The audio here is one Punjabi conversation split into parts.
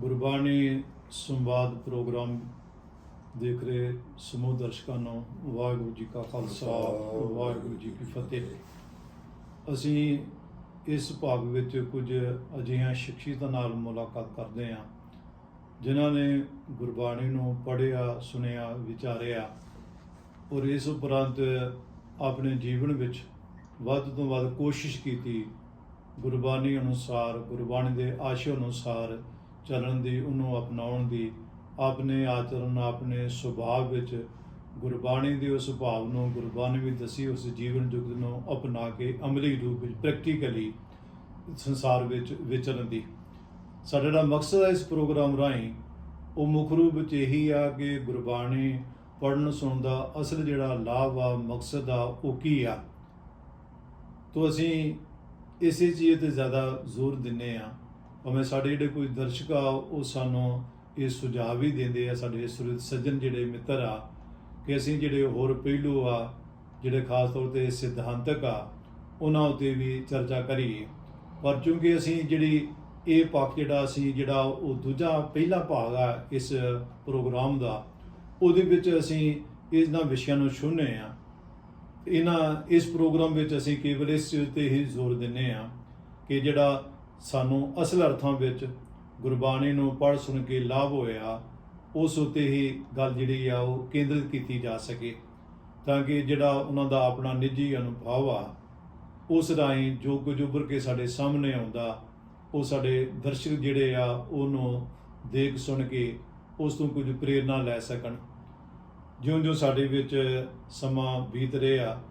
ਗੁਰਬਾਣੀ ਸੰਵਾਦ ਪ੍ਰੋਗਰਾਮ ਦੇਖ ਰਹੇ ਸਮੂਹ ਦਰਸ਼ਕਾਂ ਨੂੰ ਵਾਹਿਗੁਰੂ ਜੀ ਕਾ ਖਾਲਸਾ, ਵਾਹਿਗੁਰੂ ਜੀ ਕੀ ਫਤਿਹ। ਅਸੀਂ ਇਸ ਭਾਗ ਵਿੱਚ ਕੁਝ ਅਜਿਹੀਆਂ ਸ਼ਖਸੀਅਤਾਂ ਨਾਲ ਮੁਲਾਕਾਤ ਕਰਦੇ ਹਾਂ, ਜਿਨ੍ਹਾਂ ਨੇ ਗੁਰਬਾਣੀ ਨੂੰ ਪੜ੍ਹਿਆ, ਸੁਣਿਆ, ਵਿਚਾਰਿਆ ਔਰ ਇਸ ਉਪਰੰਤ ਆਪਣੇ ਜੀਵਨ ਵਿੱਚ ਵੱਧ ਤੋਂ ਵੱਧ ਕੋਸ਼ਿਸ਼ ਕੀਤੀ ਗੁਰਬਾਣੀ ਅਨੁਸਾਰ, ਗੁਰਬਾਣੀ ਦੇ ਆਸ਼ੇ ਅਨੁਸਾਰ ਚੱਲਣ ਦੀ, ਉਹਨੂੰ ਅਪਣਾਉਣ ਦੀ, ਆਪਣੇ ਆਚਰਣ, ਆਪਣੇ ਸੁਭਾਅ ਵਿੱਚ ਗੁਰਬਾਣੀ ਦੇ ਉਸ ਭਾਵ ਨੂੰ, ਗੁਰਬਾਣੀ ਵੀ ਦੱਸੀ ਉਸ ਜੀਵਨ ਜੁਗਤ ਨੂੰ ਅਪਣਾ ਕੇ ਅਮਲੀ ਰੂਪ ਵਿੱਚ ਪ੍ਰੈਕਟੀਕਲੀ ਸੰਸਾਰ ਵਿੱਚ ਵਿਚਰਨ ਦੀ। ਸਾਡਾ ਜਿਹੜਾ ਮਕਸਦ ਹੈ ਇਸ ਪ੍ਰੋਗਰਾਮ ਰਾਹੀਂ, ਉਹ ਮੁੱਖ ਰੂਪ ਵਿੱਚ ਇਹੀ ਆ ਕਿ ਗੁਰਬਾਣੀ ਪੜਨ ਸੁਣਨ ਦਾ ਅਸਲ ਜਿਹੜਾ ਲਾਭ ਆ, ਮਕਸਦ ਆ, ਉਹ ਕੀ ਆ? ਤੋ ਅਸੀਂ ਇਸੇ ਚੀਜ਼ ਤੇ ਜ਼ਿਆਦਾ ਜ਼ੋਰ ਦਿੰਨੇ ਆ ਭਾਵੇਂ ਸਾਡੇ ਜਿਹੜੇ ਕੋਈ ਦਰਸ਼ਕ ਆ, ਉਹ ਸਾਨੂੰ ਇਹ ਸੁਝਾਅ ਵੀ ਦਿੰਦੇ ਆ, ਸਾਡੇ ਸੁਰਤ ਸੱਜਣ ਜਿਹੜੇ ਮਿੱਤਰ ਆ, ਕਿ ਅਸੀਂ ਜਿਹੜੇ ਹੋਰ ਪਹਿਲੂ ਆ, ਜਿਹੜੇ ਖਾਸ ਤੌਰ ਤੇ ਸਿਧਾਂਤਕ ਆ, ਉਹਨਾਂ ਉਤੇ ਵੀ ਚਰਚਾ ਕਰੀਏ। ਪਰ ਚੂੰਕਿ ਅਸੀਂ ਜਿਹੜੀ ਇਹ ਪੱਖ ਜਿਹੜਾ ਅਸੀਂ, ਜਿਹੜਾ ਉਹ ਦੂਜਾ ਪਹਿਲਾ ਭਾਗ ਆ ਇਸ ਪ੍ਰੋਗਰਾਮ ਦਾ, ਉਹਦੇ ਵਿੱਚ ਅਸੀਂ ਇਹਨਾਂ ਵਿਸ਼ਿਆਂ ਨੂੰ ਛੂਹਨੇ ਆ। ਇਹਨਾਂ, ਇਸ ਪ੍ਰੋਗਰਾਮ ਵਿੱਚ ਅਸੀਂ ਕੇਵਲ ਇਸ ਚੀਜ਼ ਤੇ ਹੀ ਜ਼ੋਰ ਦਿੰਨੇ ਆ ਕਿ ਜਿਹੜਾ ਸਾਨੂੰ ਅਸਲ ਅਰਥਾਂ ਵਿੱਚ ਗੁਰਬਾਣੀ ਨੂੰ ਪੜ੍ਹ ਸੁਣ ਕੇ ਲਾਭ ਹੋਇਆ, ਉਸ ਉਤੇ ਹੀ ਗੱਲ ਜਿਹੜੀ ਆ ਉਹ ਕੇਂਦਰਿਤ ਕੀਤੀ ਜਾ ਸਕੇ, ਤਾਂ ਕਿ ਜਿਹੜਾ ਉਹਨਾਂ ਦਾ ਆਪਣਾ ਨਿੱਜੀ ਅਨੁਭਵ ਆ, ਉਸ ਰਾਹੀਂ ਜੋ ਕੁਝ ਉੱਭਰ ਕੇ ਸਾਡੇ ਸਾਹਮਣੇ ਆਉਂਦਾ, ਉਹ ਸਾਡੇ ਦਰਸ਼ਕ ਜਿਹੜੇ ਆ ਉਹਨੂੰ ਦੇਖ ਸੁਣ ਕੇ ਉਸ ਤੋਂ ਕੁਝ ਪ੍ਰੇਰਣਾ ਲੈ ਸਕਣ। ਜਿਉਂ-ਜਿਉਂ ਸਾਡੇ ਵਿੱਚ ਸਮਾਂ ਬੀਤ ਰਿਹਾ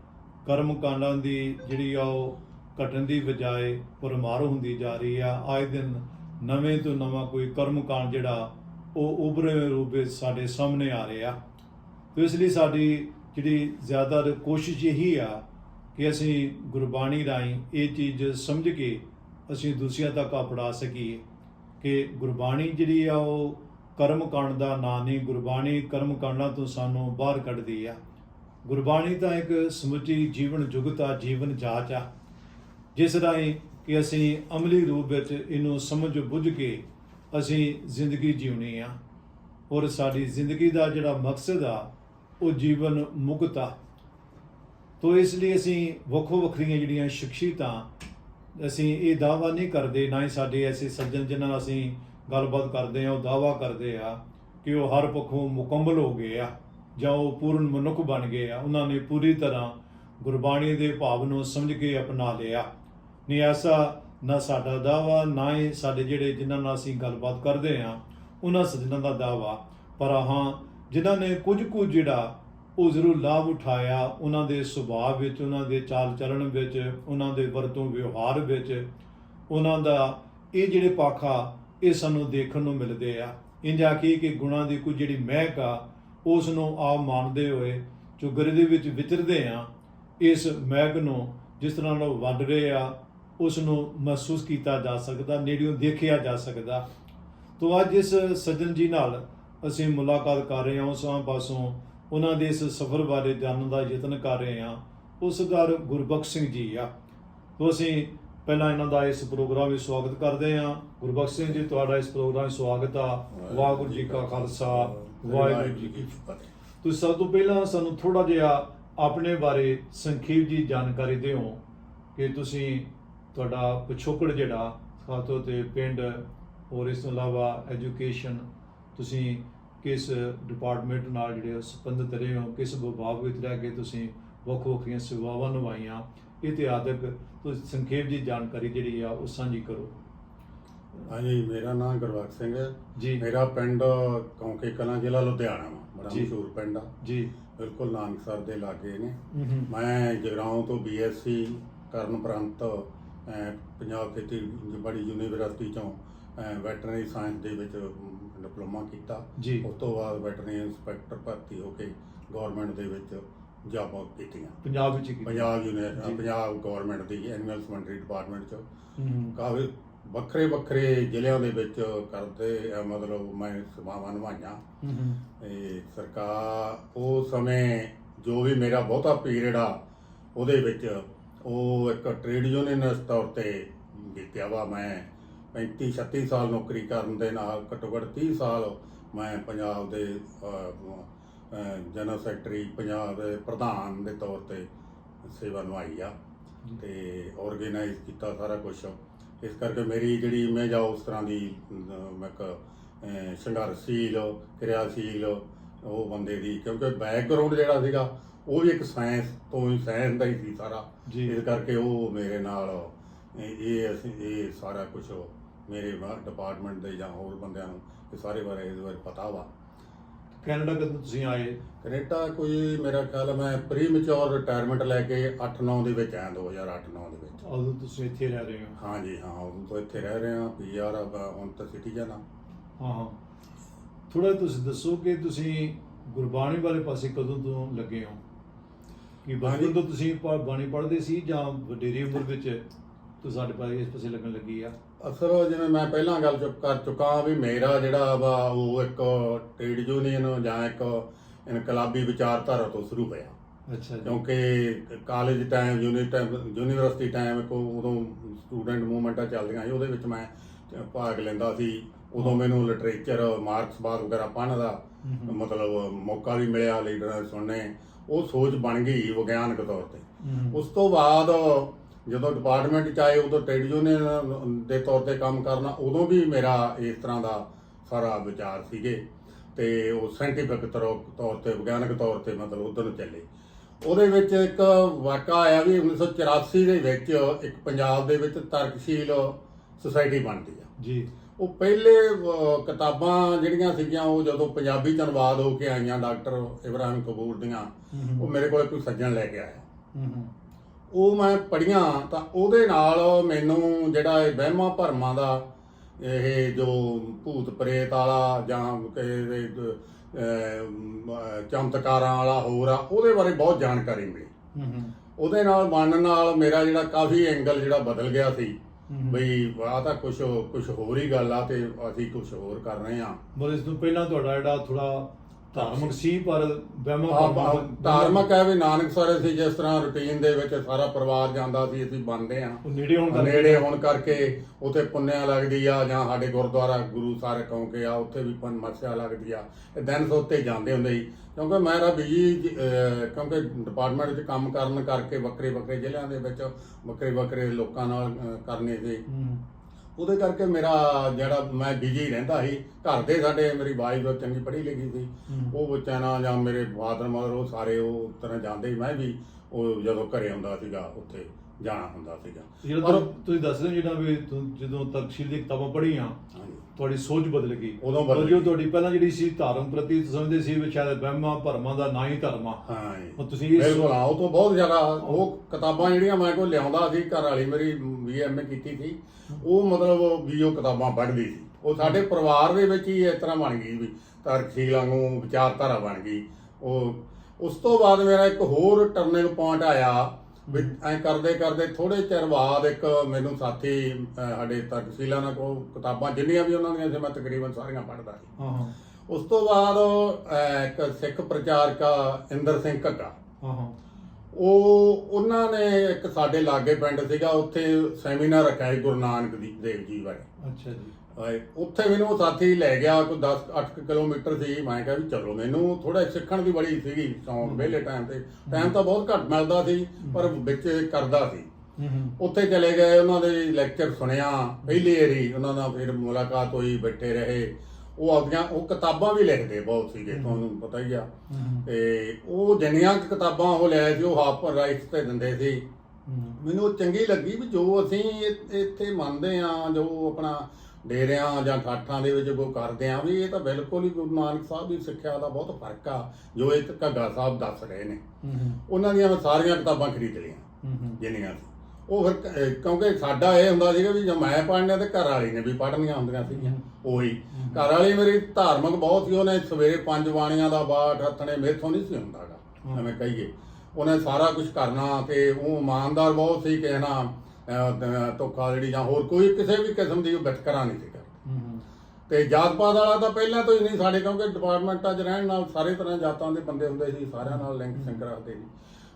ਕਰਮ ਕਾਂਡਾਂ ਦੀ ਜਿਹੜੀ ਆ ਉਹ ਘਟਣ ਦੀ ਬਜਾਏ ਪਰਮਾਰ ਹੁੰਦੀ ਜਾ ਰਹੀ ਆ। ਆਏ ਦਿਨ ਨਵੇਂ ਤੋਂ ਨਵਾਂ ਕੋਈ ਕਰਮ ਕਾਂਡ ਜਿਹੜਾ, ਉਹ ਉਭਰੇ ਹੋਏ ਰੂਪ ਵਿੱਚ ਸਾਡੇ ਸਾਹਮਣੇ ਆ ਰਿਹਾ। ਤੇ ਇਸ ਲਈ ਸਾਡੀ ਜਿਹੜੀ ਜ਼ਿਆਦਾਤਰ ਕੋਸ਼ਿਸ਼ ਇਹੀ ਆ ਕਿ ਅਸੀਂ ਗੁਰਬਾਣੀ ਰਾਹੀਂ ਇਹ ਚੀਜ਼ ਸਮਝ ਕੇ ਅਸੀਂ ਦੂਸਰਿਆਂ ਤੱਕ ਅਪੜਾ ਸਕੀਏ ਕਿ ਗੁਰਬਾਣੀ ਜਿਹੜੀ ਆ, ਉਹ ਕਰਮ ਕਾਂਡ ਦਾ ਨਾਂ ਨਹੀਂ, ਗੁਰਬਾਣੀ ਕਰਮ ਕਾਂਡਾਂ ਤੋਂ ਸਾਨੂੰ ਬਾਹਰ ਕੱਢਦੀ ਆ। ਗੁਰਬਾਣੀ ਤਾਂ ਇੱਕ ਸਮੁੱਚੀ ਜੀਵਨ ਜੁਗਤ ਆ, ਜੀਵਨ ਜਾਚ ਆ। ਜਿਸ ਰਾਹੀਂ ਕਿ ਅਸੀਂ ਅਮਲੀ ਰੂਪ ਵਿੱਚ ਇਹਨੂੰ ਸਮਝ ਬੁੱਝ ਕੇ ਅਸੀਂ ਜ਼ਿੰਦਗੀ ਜਿਉਣੀ ਆ। ਔਰ ਸਾਡੀ ਜ਼ਿੰਦਗੀ ਦਾ ਜਿਹੜਾ ਮਕਸਦ ਆ, ਉਹ ਜੀਵਨ ਮੁਕਤ ਆ। ਤੋ ਇਸ ਲਈ ਅਸੀਂ ਵੱਖੋ ਵੱਖਰੀਆਂ ਜਿਹੜੀਆਂ ਸ਼ਖਸੀਅਤਾਂ, ਅਸੀਂ ਇਹ ਦਾਵਾ ਨਹੀਂ ਕਰਦੇ, ਨਾ ਹੀ ਸਾਡੇ ਐਸੇ ਸੱਜਣ ਜਿਨ੍ਹਾਂ ਨਾਲ ਅਸੀਂ ਗੱਲਬਾਤ ਕਰਦੇ ਆ ਉਹ ਦਾਵਾ ਕਰਦੇ ਆ ਕਿ ਉਹ ਹਰ ਪੱਖੋਂ ਮੁਕੰਮਲ ਹੋ ਗਏ ਆ ਜਾਂ ਉਹ ਪੂਰਨ ਮਨੁੱਖ ਬਣ ਗਏ ਆ। ਉਹਨਾਂ ਨੇ ਪੂਰੀ ਤਰ੍ਹਾਂ ਗੁਰਬਾਣੀ ਦੇ ਭਾਵ ਨੂੰ ਸਮਝ ਕੇ ਅਪਣਾ ਲਿਆ। ਨਹੀਂ ਐਸਾ ਨਾ ਸਾਡਾ ਦਾਵਾ ਨਾ ਹੀ ਸਾਡੇ ਜਿਹੜੇ ਜਿਨ੍ਹਾਂ ਨਾਲ ਅਸੀਂ ਗੱਲਬਾਤ ਕਰਦੇ ਆ ਉਹਨਾਂ ਸੱਜਣਾਂ ਦਾ ਦਾਵਾ ਪਰ ਹਾਂ, ਜਿਨ੍ਹਾਂ ਨੇ ਕੁਝ ਕੁ ਜਿਹੜਾ ਉਹ ਜ਼ਰੂਰ ਲਾਭ ਉਠਾਇਆ, ਉਹਨਾਂ ਦੇ ਸੁਭਾਅ ਵਿੱਚ, ਉਹਨਾਂ ਦੇ ਚਾਲ ਚੱਲਣ ਵਿੱਚ, ਉਹਨਾਂ ਦੇ ਵਰਤੋਂ ਵਿਵਹਾਰ ਵਿੱਚ, ਉਹਨਾਂ ਦਾ ਇਹ ਜਿਹੜੇ ਪਾਖਾ, ਇਹ ਸਾਨੂੰ ਦੇਖਣ ਨੂੰ ਮਿਲਦੇ ਆ। ਇੰਜ ਆਖੀ ਕਿ ਗੁਣਾਂ ਦੀ ਕੋਈ ਜਿਹੜੀ ਮਹਿਕ ਆ, ਉਸ ਨੂੰ ਆਪ ਮੰਨਦੇ ਹੋਏ ਜੋ ਚੁਗਰੇ ਦੇ ਵਿੱਚ ਵਿਚਰਦੇ ਆ, ਇਸ ਮਹਿਕ ਨੂੰ ਜਿਸ ਤਰ੍ਹਾਂ ਨਾਲ ਉਹ ਵੱਢ ਰਹੇ ਆ ਉਸ ਨੂੰ ਮਹਿਸੂਸ ਕੀਤਾ ਜਾ ਸਕਦਾ, ਨੇੜਿਓਂ ਦੇਖਿਆ ਜਾ ਸਕਦਾ। ਤੋ ਅੱਜ ਇਸ ਸੱਜਣ ਜੀ ਨਾਲ ਅਸੀਂ ਮੁਲਾਕਾਤ ਕਰ ਰਹੇ ਹਾਂ, ਉਸ ਪਾਸੋਂ ਉਹਨਾਂ ਦੇ ਇਸ ਸਫ਼ਰ ਬਾਰੇ ਜਾਣਨ ਦਾ ਯਤਨ ਕਰ ਰਹੇ ਹਾਂ। ਉਹ ਸਰਦਾਰ ਗੁਰਬਖਸ਼ ਸਿੰਘ ਜੀ ਆ। ਤੋ ਅਸੀਂ ਪਹਿਲਾਂ ਇਹਨਾਂ ਦਾ ਇਸ ਪ੍ਰੋਗਰਾਮ ਵਿੱਚ ਸਵਾਗਤ ਕਰਦੇ ਹਾਂ। ਗੁਰਬਖਸ਼ ਸਿੰਘ ਜੀ, ਤੁਹਾਡਾ ਇਸ ਪ੍ਰੋਗਰਾਮ ਵਿੱਚ ਸਵਾਗਤ ਆ। ਵਾਹਿਗੁਰੂ ਜੀ ਕਾ ਖਾਲਸਾ, ਵਾਹਿਗੁਰੂ ਜੀ ਕੀ ਫਤਿਹ। ਤੁਸੀਂ ਸਭ ਤੋਂ ਪਹਿਲਾਂ ਸਾਨੂੰ ਥੋੜਾ ਜਿਹਾ ਆਪਣੇ ਬਾਰੇ ਸੰਖੇਪ ਜੀ ਜਾਣਕਾਰੀ ਦਿਓ ਕਿ ਤੁਸੀਂ ਤੁਹਾਡਾ ਪਿਛੋਕੜ ਜਿਹੜਾ ਖਾਸ ਤੌਰ ਤੇ ਪਿੰਡ ਔਰ ਇਸ ਤੋਂ ਇਲਾਵਾ ਐਜੂਕੇਸ਼ਨ ਤੁਸੀਂ ਕਿਸ ਡਿਪਾਰਟਮੈਂਟ ਨਾਲ ਜਿਹੜੇ ਸੰਬੰਧਿਤ ਰਹੇ ਹੋ ਕਿਸ ਵਿਭਾਗ ਵਿੱਚ ਰਹਿ ਕੇ ਤੁਸੀਂ ਵੱਖ ਵੱਖਰੀਆਂ ਸੇਵਾਵਾਂ ਨਿਭਾਈਆਂ ਇਤਿਹਾਸਕ ਤੁਸੀਂ ਸੰਖੇਪ ਜੀ ਜਾਣਕਾਰੀ ਜਿਹੜੀ ਆ ਉਹ ਸਾਂਝੀ ਕਰੋ। ਹਾਂਜੀ ਮੇਰਾ ਨਾਮ ਗੁਰਬਖਸ਼ ਸਿੰਘ ਹੈ। ਜੀ। ਮੇਰਾ ਪਿੰਡ ਕੌਂਕੇ ਕਲਾਂ ਜ਼ਿਲ੍ਹਾ ਲੁਧਿਆਣਾ ਵਾ ਬੜਾ। ਮਸ਼ਹੂਰ ਪਿੰਡ ਆ। ਜੀ। ਬਿਲਕੁਲ ਨਾਨਕਸਰ ਦੇ ਲਾਗੇ ਨੇ। ਮੈਂ ਜਗਰਾਉਂ ਤੋਂ ਬੀਐਸਸੀ ਕਰਨ ਉਪਰੰਤ ਅਹ, ਪੰਜਾਬ ਖੇਤੀ ਬੜੀ ਯੂਨੀਵਰਸਿਟੀ ਚੋਂ ਵੈਟਰਨਰੀ ਸਾਇੰਸ ਦੇ ਵਿੱਚ ਡਿਪਲੋਮਾ ਕੀਤਾ। ਉਸ ਤੋਂ ਬਾਅਦ ਵੈਟਰਨਰੀ ਇੰਸਪੈਕਟਰ ਭਰਤੀ ਹੋ ਕੇ ਗਵਰਨਮੈਂਟ ਦੇ ਵਿੱਚ ਜੌਬਾਂ ਕੀਤੀਆਂ। ਪੰਜਾਬ ਵਿੱਚ ਕੀਤੀ। ਪੰਜਾਬ। ਯੂਨੀਵਰਸਿਟੀ ਪੰਜਾਬ ਗਵਰਨਮੈਂਟ ਦੀ ਐਨੀਮਲ ਹਸਬੰਡਰੀ ਡਿਪਾਰਟਮੈਂਟ ਚ। ਕਾਫੀ ਵੱਖਰੇ ਵੱਖਰੇ ਜ਼ਿਲ੍ਹਿਆਂ ਦੇ ਵਿੱਚ ਕਰਦੇ ਮਤਲਬ ਮੈਂ ਸੇਵਾਵਾਂ ਨਿਭਾਈਆਂ। ਤੇ ਸਰਕਾਰ ਉਹ ਸਮੇਂ ਜੋ ਵੀ ਮੇਰਾ ਬਹੁਤਾ ਪੀਰੀਅਡ ਆ ਉਹਦੇ ਵਿੱਚ ਉਹ ਇੱਕ ਟ੍ਰੇਡ ਯੂਨੀਅਨਿਸਟ ਤੌਰ ਤੇ ਬੀਤਿਆ ਵਾ ਮੈਂ। 35 36 ਸਾਲ ਨੌਕਰੀ ਕਰਨ ਦੇ ਨਾਲ, ਘੱਟੋ ਘੱਟ 30 ਸਾਲ ਮੈਂ ਪੰਜਾਬ ਦੇ ਜਨਰਲ ਸੈਕਟਰੀ, ਪੰਜਾਬ ਦੇ ਪ੍ਰਧਾਨ ਦੇ ਤੌਰ ਤੇ ਸੇਵਾ ਨਿਭਾਈ ਆ ਤੇ ਆਰਗੇਨਾਈਜ਼ ਕੀਤਾ ਸਾਰਾ ਕੁਝ ਇਸ ਕਰਕੇ ਮੇਰੀ ਜਿਹੜੀ ਇਮੇਜ ਆ, ਉਸ ਤਰ੍ਹਾਂ ਦੀ ਮੈਂ ਇੱਕ ਸੰਘਰਸ਼ੀਲ, ਕਿਰਿਆਸ਼ੀਲ ਉਹ ਬੰਦੇ ਦੀ, ਕਿਉਂਕਿ ਬੈਕਗ੍ਰਾਉਂਡ ਜਿਹੜਾ ਸੀਗਾ ਉਹ ਵੀ ਇੱਕ ਸਾਇੰਸ ਤੋਂ ਹੀ ਸਾਇੰਸ ਦਾ ਹੀ ਸੀ ਸਾਰਾ। ਜੀ। ਇਸ ਕਰਕੇ ਉਹ ਮੇਰੇ ਨਾਲ ਇਹ ਇਹ ਅਸੀਂ ਇਹ ਸਾਰਾ ਕੁਝ ਮੇਰੇ ਡਿਪਾਰਟਮੈਂਟ ਦੇ ਜਾਂ ਹੋਰ ਬੰਦਿਆਂ ਨੂੰ ਇਹ ਸਾਰੇ ਬਾਰੇ ਇਹਦੇ ਬਾਰੇ ਪਤਾ ਵਾ। ਕੈਨੇਡਾ ਕਦੋਂ ਤੁਸੀਂ ਆਏ? ਕੈਨੇਡਾ ਕੋਈ ਮੇਰਾ ਖਿਆਲ ਹੈ ਮੈਂ ਪ੍ਰੀ ਮੈਚੁਰ ਰਿਟਾਇਰਮੈਂਟ ਲੈ ਕੇ 8-9 ਦੇ ਵਿੱਚ ਆਇਆ 2008-9 ਦੇ ਵਿੱਚ। ਉਦੋਂ ਤੁਸੀਂ ਇੱਥੇ ਰਹਿ ਰਹੇ ਹੋ? ਹਾਂਜੀ ਹਾਂ ਉਦੋਂ ਤੋਂ ਇੱਥੇ ਰਹਿ ਰਹੇ ਹਾਂ। ਪੀਆਰ ਹੁਣ ਤਾਂ ਸਿਟੀਜ਼ਨ ਆ ਹਾਂ ਹਾਂ। ਥੋੜਾ ਤੁਸੀਂ ਦੱਸੋ ਕਿ ਤੁਸੀਂ ਗੁਰਬਾਣੀ ਵਾਲੇ ਪਾਸੇ ਕਦੋਂ ਤੋਂ ਲੱਗੇ ਹੋ? ਕਿ ਹਾਂਜੀ। ਤੋਂ ਤੁਸੀਂ ਪ- ਬਾਣੀ ਪੜ੍ਹਦੇ ਸੀ ਜਾਂ ਵਡੇਰੀ ਉਮਰ ਵਿੱਚ ਤੁਸੀਂ ਸਾਡੇ ਪਾਸੇ ਇਸ ਪਾਸੇ ਲੱਗਣ ਲੱਗੀ ਆ? ਅਸਲ ਜਿਵੇਂ ਮੈਂ ਪਹਿਲਾਂ ਗੱਲ ਚੁੱਕ ਕਰ ਚੁੱਕਾ ਵੀ ਮੇਰਾ ਜਿਹੜਾ ਵਾ ਉਹ ਇੱਕ ਟ੍ਰੇਡ ਯੂਨੀਅਨ ਜਾਂ ਇੱਕ ਇਨਕਲਾਬੀ ਵਿਚਾਰਧਾਰਾ ਤੋਂ ਸ਼ੁਰੂ ਹੋਇਆ। ਅੱਛਾ ਜੀ। ਕਿਉਂਕਿ ਕਾਲਜ ਟਾਈਮ ਯੂਨੀਵਰਸਿਟੀ ਟਾਈਮ ਕੋ ਉਦੋਂ ਸਟੂਡੈਂਟ ਮੂਵਮੈਂਟਾਂ ਚੱਲਦੀਆਂ ਸੀ ਉਹਦੇ ਵਿੱਚ ਮੈਂ ਭਾਗ ਲੈਂਦਾ ਸੀ। ਉਦੋਂ ਮੈਨੂੰ ਲਿਟਰੇਚਰ ਮਾਰਕਸਵਾਦ ਵਗੈਰਾ ਪੜ੍ਹਨ ਦਾ ਹਮ। ਮਤਲਬ ਮੌਕਾ ਵੀ ਮਿਲਿਆ ਲੀਡਰਾਂ ਦੇ ਸੁਣਨੇ। ਉਹ ਸੋਚ ਬਣ ਗਈ ਵਿਗਿਆਨਕ ਤੌਰ ਤੇ। ਉਸ ਤੋਂ ਬਾਅਦ ਜਦੋਂ ਡਿਪਾਰਟਮੈਂਟ ਚ ਆਏ ਉਦੋਂ ਟ੍ਰੇਡ ਯੂਨੀਅਨ ਦੇ ਤੌਰ ਤੇ ਕੰਮ ਕਰਨਾ ਉਦੋਂ ਵੀ ਮੇਰਾ ਇਸ ਤਰ੍ਹਾਂ ਦਾ ਸਾਰਾ ਵਿਚਾਰ ਸੀਗੇ ਤੇ ਉਹ ਸਾਇੰਟੀਫਿਕ ਤੌਰ ਤੇ ਵਿਗਿਆਨਕ ਤੌਰ ਤੇ ਮਤਲਬ ਉਧਰ ਨੂੰ ਚੱਲੇ। ਉਹਦੇ ਵਿੱਚ ਇੱਕ ਵਾਕਾ ਆਇਆ ਵੀ 1984 ਦੇ ਵਿੱਚ ਇੱਕ ਪੰਜਾਬ ਦੇ ਵਿੱਚ ਤਰਕਸ਼ੀਲ ਸੁਸਾਇਟੀ ਬਣਦੀ ਆ। ਜੀ। ਉਹ ਪਹਿਲੇ ਕਿਤਾਬਾਂ ਜਿਹੜੀਆਂ ਸੀਗੀਆਂ ਉਹ ਜਦੋਂ ਪੰਜਾਬੀ ਚ ਅਨੁਵਾਦ ਹੋ ਕੇ ਆਈਆਂ ਡਾਕਟਰ ਇਬਰਾਹਿਮ ਕਬੂਰ ਦੀਆਂ। ਉਹ ਮੇਰੇ ਕੋਲ ਕੋਈ ਸੱਜਣ ਲੈ ਕੇ ਆਇਆ। ਉਹ ਮੈਂ ਪੜੀਆਂ ਤਾਂ ਉਹਦੇ ਨਾਲ ਮੈਨੂੰ ਜਿਹੜਾ ਇਹ ਵਹਿਮਾਂ ਭਰਮਾਂ ਦਾ ਇਹ ਜੋ ਭੂਤ ਪ੍ਰੇਤ ਵਾਲਾ ਜਾਂ ਕਿਸੇ ਦੇ, ਚਮਤਕਾਰਾਂ ਵਾਲਾ ਹੋਰ ਆ ਉਹਦੇ ਬਾਰੇ ਬਹੁਤ ਜਾਣਕਾਰੀ ਮਿਲੀ। ਉਹਦੇ ਨਾਲ ਬਣਨ ਨਾਲ ਮੇਰਾ ਜਿਹੜਾ ਕਾਫੀ ਐਂਗਲ ਜਿਹੜਾ ਬਦਲ ਗਿਆ ਸੀ। ਬਈ ਆ ਤਾਂ ਕੁਝ ਕੁਝ ਹੋਰ ਹੀ ਗੱਲ ਆ ਤੇ ਅਸੀਂ ਕੁਝ ਹੋਰ ਕਰ ਰਹੇ ਆ ਮਤਲਬ ਇਸ ਤੋਂ ਪਹਿਲਾਂ ਤੁਹਾਡਾ ਜਿਹੜਾ ਥੋੜਾ ਧਾਰਮਿਕ ਸੀ ਪਰ ਵਹਿਮਾਂ ਧਾਰਮਿਕ ਹੈ ਵੀ ਨਾਨਕ ਸਾਰੇ ਸੀ ਜਿਸ ਤਰ੍ਹਾਂ ਰੁਟੀਨ ਦੇ ਵਿੱਚ ਸਾਰਾ ਪਰਿਵਾਰ ਜਾਂਦਾ ਸੀ ਅਸੀਂ ਬਣਦੇ ਆ ਨੇੜੇ ਹੋਣ ਕਰਕੇ। ਨੇੜੇ ਹੋਣ ਕਰਕੇ ਉਥੇ ਪੁੰਨਿਆ ਲੱਗਦੀ ਆ ਜਾਂ ਸਾਡੇ ਗੁਰਦੁਆਰਾ ਗੁਰੂ ਸਾਰੇ ਕਹੋਗੇ ਆ ਉੱਥੇ ਵੀ ਪੁੰਨ ਮੱਸਿਆ ਲੱਗਦੀ ਆ। ਇਹ ਦਿਨ ਸੋਤੇ ਜਾਂਦੇ ਹੁੰਦੇ ਸੀ। ਕਿਉਂਕਿ ਮੇਰਾ ਬਿਜ਼ੀ ਕਿਉਂਕਿ ਡਿਪਾਰਟਮੈਂਟ 'ਚ ਕੰਮ ਕਰਨ ਕਰਕੇ ਵੱਖਰੇ ਵੱਖਰੇ ਜ਼ਿਲ੍ਹਿਆਂ ਦੇ ਵਿੱਚ ਵੱਖਰੇ ਵੱਖਰੇ ਲੋਕਾਂ ਨਾਲ ਕਰਨੇ ਸੀ। ਉਹਦੇ ਕਰਕੇ ਮੇਰਾ ਜਿਹੜਾ ਮੈਂ ਬਿਜ਼ੀ ਰਹਿੰਦਾ ਸੀ ਘਰ ਦੇ ਸਾਡੇ ਮੇਰੀ ਵਾਈਫ ਚੰਗੀ ਪੜ੍ਹੀ ਲਿਖੀ ਸੀ। ਉਹ ਬੱਚਿਆਂ ਨਾਲ ਜਾਂ ਮੇਰੇ ਫਾਦਰ ਮਦਰ ਉਹ ਸਾਰੇ ਉਹ ਤਰ੍ਹਾਂ ਜਾਂਦੇ ਸੀ। ਮੈਂ ਵੀ ਉਹ ਜਦੋਂ ਘਰੇ ਆਉਂਦਾ ਸੀਗਾ ਉੱਥੇ ਜਾਣਾ ਹੁੰਦਾ ਸੀਗਾ ਜਿਹੜਾ ਤੁਸੀਂ ਦੱਸ ਰਹੇ ਹੋ ਜਿਹੜਾ ਵੀ ਤੁ- ਜਦੋਂ ਤਰਕਸ਼ੀਲ ਦੀ ਕਿਤਾਬਾਂ ਪੜ੍ਹੀਆਂ ਹਾਂਜੀ। ਤੁਹਾਡੀ ਸੋਚ ਬਦਲ ਗਈ। ਉਦੋਂ ਬਦਲ ਜੋ ਗਈ। ਤੁਹਾਡੀ ਪਹਿਲਾਂ ਜਿਹੜੀ ਸੀ ਧਰਮ ਪ੍ਰਤੀ ਤੁਸੀਂ ਸਮਝਦੇ ਸੀ ਵੀ ਸ਼ਾਇਦ ਵਹਿਮਾਂ ਭਰਮਾਂ ਦਾ ਨਾ ਹੀ ਧਰਮ ਆ। ਹਾਂ ਜੀ। ਹੁਣ ਤੁਸੀਂ ਇਸ- ਬਿਲਕੁਲ ਹਾਂ ਉਹ ਤੋਂ ਬਹੁਤ ਜ਼ਿਆਦਾ ਉਹ ਕਿਤਾਬਾਂ ਜਿਹੜੀਆਂ ਮੈਂ ਕੋਲ ਲਿਆਉਂਦਾ ਸੀ ਘਰ ਵਾਲੀ ਮੇਰੀ ਬੀਐਮਏ ਕੀਤੀ ਸੀ ਉਹ ਮਤਲਬ ਵੀ ਉਹ ਕਿਤਾਬਾਂ ਪੜ੍ਹਦੀ ਸੀ। ਉਹ ਸਾਡੇ ਪਰਿਵਾਰ ਦੇ ਵਿੱਚ ਹੀ ਇਸ ਤਰ੍ਹਾਂ ਬਣ ਗਈ ਵੀ ਤਰਕਸ਼ੀਲ ਵਾਂਗੂ ਵਿਚਾਰਧਾਰਾ ਬਣ ਗਈ। ਉਹ ਉਸ ਤੋਂ ਬਾਅਦ ਮੇਰਾ ਇੱਕ ਹੋਰ ਟਰਨਿੰਗ ਪੁਆਇੰਟ ਆਇਆ। ਵੀ ਐ ਕਰਦੇ ਕਰਦੇ ਥੋੜੇ ਚਿਰ ਬਾਅਦ ਇੱਕ ਮੈਨੂੰ ਸਾਥੀ ਅਹ, ਸਾਡੇ ਤਰਕਸ਼ੀਲਾਂ ਨਾਲ ਕੋ ਕਿਤਾਬਾਂ ਜਿੰਨੀਆਂ ਵੀ ਉਹਨਾਂ ਦੀਆਂ ਸੀ ਮੈਂ ਤਕਰੀਬਨ ਸਾਰੀਆਂ ਪੜ੍ਹਦਾ ਸੀ। ਹਾਂ ਹਾਂ। ਉਸ ਤੋਂ ਬਾਅਦ ਅਹ, ਇੱਕ ਸਿੱਖ ਪ੍ਰਚਾਰਕ ਇੰਦਰ ਸਿੰਘ ਘੱਗਾ। ਹਾਂ ਹਾਂ। ਉਹ ਉਹਨਾਂ ਨੇ ਇੱਕ ਸਾਡੇ ਲਾਗੇ ਪਿੰਡ ਸੀਗਾ ਉੱਥੇ ਸੈਮੀਨਾਰ ਰੱਖਿਆ ਸੀ ਗੁਰੂ ਨਾਨਕ ਦੀ ਦੇਵ ਜੀ ਬਾਰੇ। ਅੱਛਾ ਜੀ। ਹਾਏ, ਉੱਥੇ ਮੈਨੂੰ ਸਾਥੀ ਲੈ ਗਿਆ ਕੋਈ 10 8 ਕਿਲੋਮੀਟਰ ਸੀ। ਮੈਂ ਕਿਹਾ ਵੀ ਚਲੋ ਮੈਨੂੰ ਥੋੜਾ ਸਿੱਖਣ ਦੀ ਬੜੀ ਸੀਗੀ ਸ਼ੌਂਕ ਵਿਹਲੇ ਟਾਈਮ ਤੇ। ਟਾਈਮ ਤਾਂ ਬਹੁਤ ਘੱਟ ਮਿਲਦਾ ਸੀ ਪਰ ਵਿੱਚ ਕਰਦਾ ਸੀ। ਉੱਥੇ ਚਲੇ ਗਏ ਉਹਨਾਂ ਦੇ ਲੈਕਚਰ ਸੁਣਿਆ। ਪਹਿਲੀ ਵਾਰੀ ਉਹਨਾਂ ਨਾਲ ਫਿਰ ਮੁਲਾਕਾਤ ਹੋਈ ਬੈਠੇ ਰਹੇ। ਉਹ ਆਪਣੀਆਂ ਉਹ ਕਿਤਾਬਾਂ ਵੀ ਲਿਖਦੇ ਬਹੁਤ ਸੀਗੇ ਤੁਹਾਨੂੰ ਪਤਾ ਹੀ ਆ। ਤੇ ਉਹ ਜਿੰਨੀਆਂ ਕਿਤਾਬਾਂ ਉਹ ਲਿਆਏ ਸੀ ਉਹ ਹਾਫ ਰਾਈਟਸ ਤੇ ਦਿੰਦੇ ਸੀ। ਮੈਨੂੰ ਚੰਗੀ ਲੱਗੀ ਵੀ ਜੋ ਅਸੀਂ ਇੱਥੇ ਮੰਨਦੇ ਆ ਜੋ ਆਪਣਾ ਡੇਰਿਆਂ ਜਾਂ ਠਾਠਾਂ ਦੇ ਵਿੱਚ ਕੋਈ ਕਰਦੇ ਆ ਵੀ ਇਹ ਤਾਂ ਬਿਲਕੁਲ ਹੀ ਗੁਰੂ ਨਾਨਕ ਸਾਹਿਬ ਦੀ ਸਿੱਖਿਆ ਦਾ ਬਹੁਤ ਫ਼ਰਕ ਆ ਜੋ ਇਹ ਘੱਗਾ ਸਾਹਿਬ ਦੱਸ ਰਹੇ ਨੇ। ਉਹਨਾਂ ਦੀਆਂ ਮੈਂ ਸਾਰੀਆਂ ਕਿਤਾਬਾਂ ਖਰੀਦ ਲਈਆਂ ਜਿੰਨੀਆਂ ਸੀ। ਉਹ ਫਿਰ ਕਿਉਂਕਿ ਸਾਡਾ ਇਹ ਹੁੰਦਾ ਸੀਗਾ ਵੀ ਜੇ ਮੈਂ ਪੜ੍ਹਨਾ ਤੇ ਘਰ ਵਾਲੀ ਨੇ ਵੀ ਪੜ੍ਹਨੀਆਂ ਹੁੰਦੀਆਂ ਸੀਗੀਆਂ ਉਹੀ। ਘਰ ਵਾਲੀ ਮੇਰੀ ਧਾਰਮਿਕ ਬਹੁਤ ਸੀ ਉਹਨੇ ਸਵੇਰੇ ਪੰਜ ਬਾਣੀਆਂ ਦਾ ਬਾਠ ਹੱਥਣੇ ਮੇਥੋਂ ਨਹੀਂ ਸੀ ਹੁੰਦਾਗਾ ਐਵੇਂ ਕਹੀਏ। ਉਹਨੇ ਸਾਰਾ ਕੁਝ ਕਰਨਾ ਤੇ ਉਹ ਇਮਾਨਦਾਰ ਬਹੁਤ ਸੀ ਕਿ ਧੋਖਾ ਜਿਹੜੀ ਜਾਂ ਹੋਰ ਕੋਈ ਕਿਸੇ ਵੀ ਕਿਸਮ ਦੀ ਵਿਤਕਰਾ ਨਹੀਂ ਸੀ ਕਰਦਾ ਹਮ ਤੇ ਜਾਤ ਪਾਤ ਵਾਲਾ ਤਾਂ ਪਹਿਲਾਂ ਤੋਂ ਹੀ ਨਹੀਂ ਸਾਡੇ ਕਿਉਂਕਿ ਡਿਪਾਰਟਮੈਂਟਾਂ 'ਚ ਰਹਿਣ ਨਾਲ ਸਾਰੇ ਤਰ੍ਹਾਂ ਜਾਤਾਂ ਦੇ ਬੰਦੇ ਹੁੰਦੇ ਸੀ ਸਾਰਿਆਂ ਨਾਲ ਲਿੰਕ ਸਿੰਕ ਰੱਖਦੇ ਸੀ।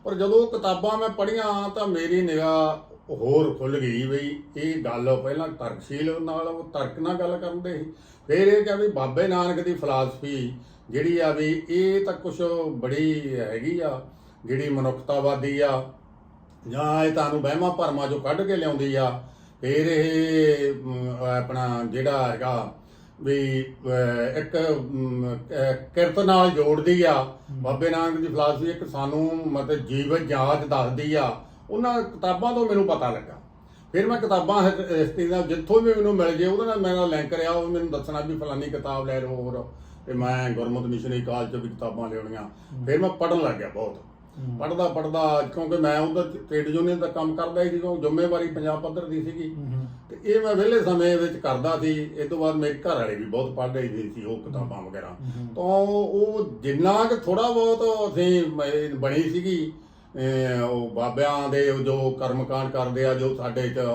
ਪਰ ਜਦੋਂ ਉਹ ਕਿਤਾਬਾਂ ਮੈਂ ਪੜ੍ਹੀਆਂ ਤਾਂ ਮੇਰੀ ਨਿਗਾਹ ਹੋਰ ਖੁੱਲ ਗਈ ਵੀ ਇਹ ਗੱਲ ਪਹਿਲਾਂ ਤਰਕਸ਼ੀਲ ਨਾਲ ਉਹ ਤਰਕ ਨਾਲ ਗੱਲ ਕਰਦੇ ਸੀ। ਫਿਰ ਇਹ ਕਿਹਾ ਵੀ ਬਾਬੇ ਨਾਨਕ ਦੀ ਫਲਸਫੀ ਜਿਹੜੀ ਆ ਵੀ ਇਹ ਤਾਂ ਕੁਝ ਬੜੀ ਹੈਗੀ ਆ ਜਿਹੜੀ ਮਨੁੱਖਤਾਵਾਦੀ ਆ ਜਾਂ ਇਹ ਤੁਹਾਨੂੰ ਵਹਿਮਾਂ ਭਰਮਾਂ ਚੋਂ ਕੱਢ ਕੇ ਲਿਆਉਂਦੀ ਆ, ਫਿਰ ਇਹ ਆਪਣਾ ਜਿਹੜਾ ਹੈਗਾ ਵੀ ਇੱਕ ਕਿਰਤ ਨਾਲ ਜੋੜਦੀ ਆ। ਬਾਬੇ ਨਾਨਕ ਦੀ ਫਲਸਫੀ ਇੱਕ ਸਾਨੂੰ ਮਤਲਬ ਜੀਵਨ ਜਾਂਚ ਦੱਸਦੀ ਆ। ਉਹਨਾਂ ਕਿਤਾਬਾਂ ਤੋਂ ਮੈਨੂੰ ਪਤਾ ਲੱਗਾ। ਫਿਰ ਮੈਂ ਕਿਤਾਬਾਂ ਹਿਸਟਰੀ ਦਾ ਜਿੱਥੋਂ ਵੀ ਮੈਨੂੰ ਮਿਲ ਜੇ, ਉਹਦੇ ਨਾਲ ਮੇਰਾ ਲਿੰਕ ਰਿਹਾ ਉਹ ਮੈਨੂੰ ਦੱਸਣਾ ਵੀ ਫਲਾਨੀ ਕਿਤਾਬ ਲੈ ਲਓ ਹੋਰ। ਤੇ ਮੈਂ ਗੁਰਮਤਿ ਮਿਸ਼ਨਰੀ ਕਾਲਜ ਚ ਵੀ ਕਿਤਾਬਾਂ ਲਿਆਉਣੀਆਂ। ਫਿਰ ਮੈਂ ਪੜਨ ਲੱਗ ਗਿਆ ਬਹੁਤ। ਪੜਦਾ ਪੜਦਾ ਕਿਉਂਕਿ ਮੈਂ ਉਧਰ ਟ੍ਰੇਡ ਯੂਨੀਅਨ ਦਾ ਕੰਮ ਕਰਦਾ ਸੀ ਕਿਉਂਕਿ ਜ਼ਿੰਮੇਵਾਰੀ ਪੰਜਾਬ ਪੱਧਰ ਦੀ ਸੀਗੀ। ਤੇ ਇਹ ਮੈਂ ਵਿਹਲੇ ਸਮੇਂ ਵਿੱਚ ਕਰਦਾ ਸੀ। ਇਸ ਤੋਂ ਬਾਅਦ ਮੇਰੇ ਘਰ ਵਾਲੇ ਵੀ ਬਹੁਤ ਪੜ੍ਹ ਰਹੀ ਸੀ ਉਹ ਕਿਤਾਬਾਂ ਵਗੈਰਾ। ਤਾਂ ਉਹ ਜਿੰਨਾ ਕਿ ਥੋੜਾ ਬਹੁਤ ਅਸੀਂ ਬਣੀ ਸੀਗੀ ਉਹ ਬਾਬਿਆਂ ਦੇ ਜੋ ਕਰਮਕਾਂਡ ਕਰਦੇ ਆ ਜੋ ਸਾਡੇ ਚ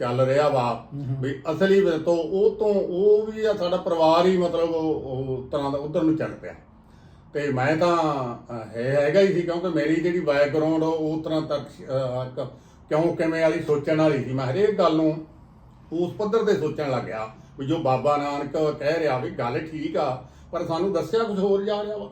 ਚੱਲ ਰਿਹਾ ਵਾ ਵੀ ਅਸਲੀ ਤੋਂ ਉਹ ਤੋਂ ਉਹ ਵੀ ਆ ਸਾਡਾ ਪਰਿਵਾਰ ਹੀ ਮਤਲਬ ਉਹ ਤਰ੍ਹਾਂ ਦਾ ਉਧਰ ਨੂੰ ਚੱਲ ਪਿਆ। ਤੇ ਮੈਂ ਤਾਂ ਅਹ, ਹੈ ਹੈਗਾ ਹੀ ਸੀ ਕਿਉਂਕਿ ਮੇਰੀ ਜਿਹੜੀ ਬੈਕਗ੍ਰਾਉਂਡ ਉਹ ਤਰ੍ਹਾਂ ਤੱਕ ਕਿਉਂ ਕਿਵੇਂ ਵਾਲੀ ਸੋਚਣ ਵਾਲੀ ਸੀ। ਮੈਂ ਹਰੇਕ ਗੱਲ ਨੂੰ ਉਸ ਪੱਧਰ ਤੇ ਸੋਚਣ ਲੱਗਿਆ ਵੀ ਜੋ ਬਾਬਾ ਨਾਨਕ ਕਹਿ ਰਿਹਾ ਵੀ ਗੱਲ ਠੀਕ ਆ ਪਰ ਸਾਨੂੰ ਦੱਸਿਆ ਕੁਝ ਹੋਰ ਜਾ ਰਿਹਾ ਵਾ।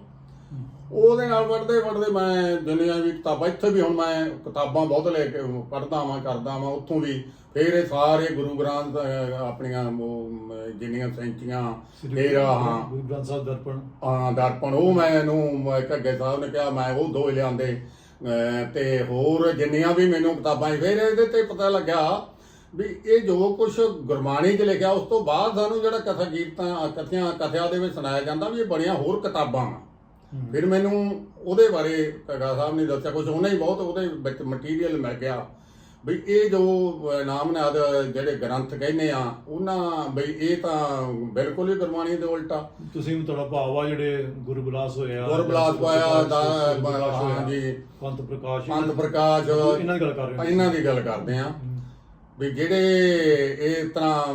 ਉਹਦੇ ਨਾਲ ਪੜ੍ਹਦੇ ਪੜ੍ਹਦੇ ਮੈਂ ਦੁਨੀਆ ਵੀ ਕਿਤਾਬਾਂ ਇੱਥੇ ਵੀ ਹੁਣ ਮੈਂ ਕਿਤਾਬਾਂ ਬਹੁਤ ਲੈ ਕੇ ਪੜ੍ਹਦਾ ਵਾਂ ਕਰਦਾ ਵਾਂ ਉੱਥੋਂ ਵੀ ਫਿਰ ਇਹ ਸਾਰੇ ਗੁਰੂ ਗ੍ਰੰਥ ਆਪਣੀਆਂ ਮ, ਜਿੰਨੀਆਂ ਸੈਂਚੀਆਂ ਫਿਰ ਹਾਂ। ਗੁਰੂ ਗ੍ਰੰਥ ਸਾਹਿਬ ਦਰਪਣ। ਹਾਂ ਦਰਪਣ ਉਹ ਮੈਨੂੰ ਘੱਗੇ ਸਾਹਿਬ ਨੇ ਕਿਹਾ ਮੈਂ ਉਹ ਦੋ ਲਿਆਂਦੇ ਤੇ ਹੋਰ ਜਿੰਨੀਆਂ ਵੀ ਮੈਨੂੰ ਕਿਤਾਬਾਂ ਫਿਰ ਇਹਦੇ ਤੇ ਪਤਾ ਲੱਗਾ ਵੀ ਇਹ ਜੋ ਕੁਝ ਗੁਰਬਾਣੀ 'ਚ ਲਿਖਿਆ ਉਸ ਤੋਂ ਬਾਅਦ ਸਾਨੂੰ ਜਿਹੜਾ ਕਥਾ ਕੀਰਤਾਂ ਕਥਿਆਂ ਕਥਿਆ ਦੇ ਵਿੱਚ ਸੁਣਾਇਆ ਜਾਂਦਾ ਵੀ ਇਹ ਬੜੀਆਂ ਹੋਰ ਕਿਤਾਬਾਂ ਵਾ। ਫਿਰ ਮੈਨੂੰ ਉਹਦੇ ਬਾਰੇ ਘੱਗਾ ਸਾਹਿਬ ਨੇ ਦੱਸਿਆ ਕੁਝ ਉਹਨੇ ਹੀ ਬਹੁਤ ਉਹਦੇ ਵਿੱਚ ਮਟੀਰੀਅਲ ਮਿਲ ਗਿਆ। ਵੀ ਇਹ ਜੋ ਨਾਮਨਾਦ ਜਿਹੜੇ ਗ੍ਰੰਥ ਕਹਿੰਦੇ ਆ ਉਹਨਾਂ ਬਈ ਇਹ ਤਾਂ ਬਿਲਕੁਲ ਹੀ ਗੁਰਬਾਣੀ ਦੇ ਉਲਟਾ। ਤੁਸੀਂ ਵੀ ਤੁਹਾਡਾ ਭਾਵ ਆ ਜਿਹੜੇ ਗੁਰਬਲਾਸ ਹੋਇਆ ਗੁਰਬਲਾਸ ਪਾਇਆ ਦਾ ਹਾਂਜੀ। ਪੰਥ ਪ੍ਰਕਾਸ਼ ਪੰਥ ਪ੍ਰਕਾਸ਼ ਇਹਨਾਂ ਦੀ ਗੱਲ ਕਰ ਰਹੇ ਹੋ ਇਹਨਾਂ ਦੀ ਗੱਲ ਕਰਦੇ ਆ। ਵੀ ਜਿਹੜੇ ਇਹ ਤਰ੍ਹਾਂ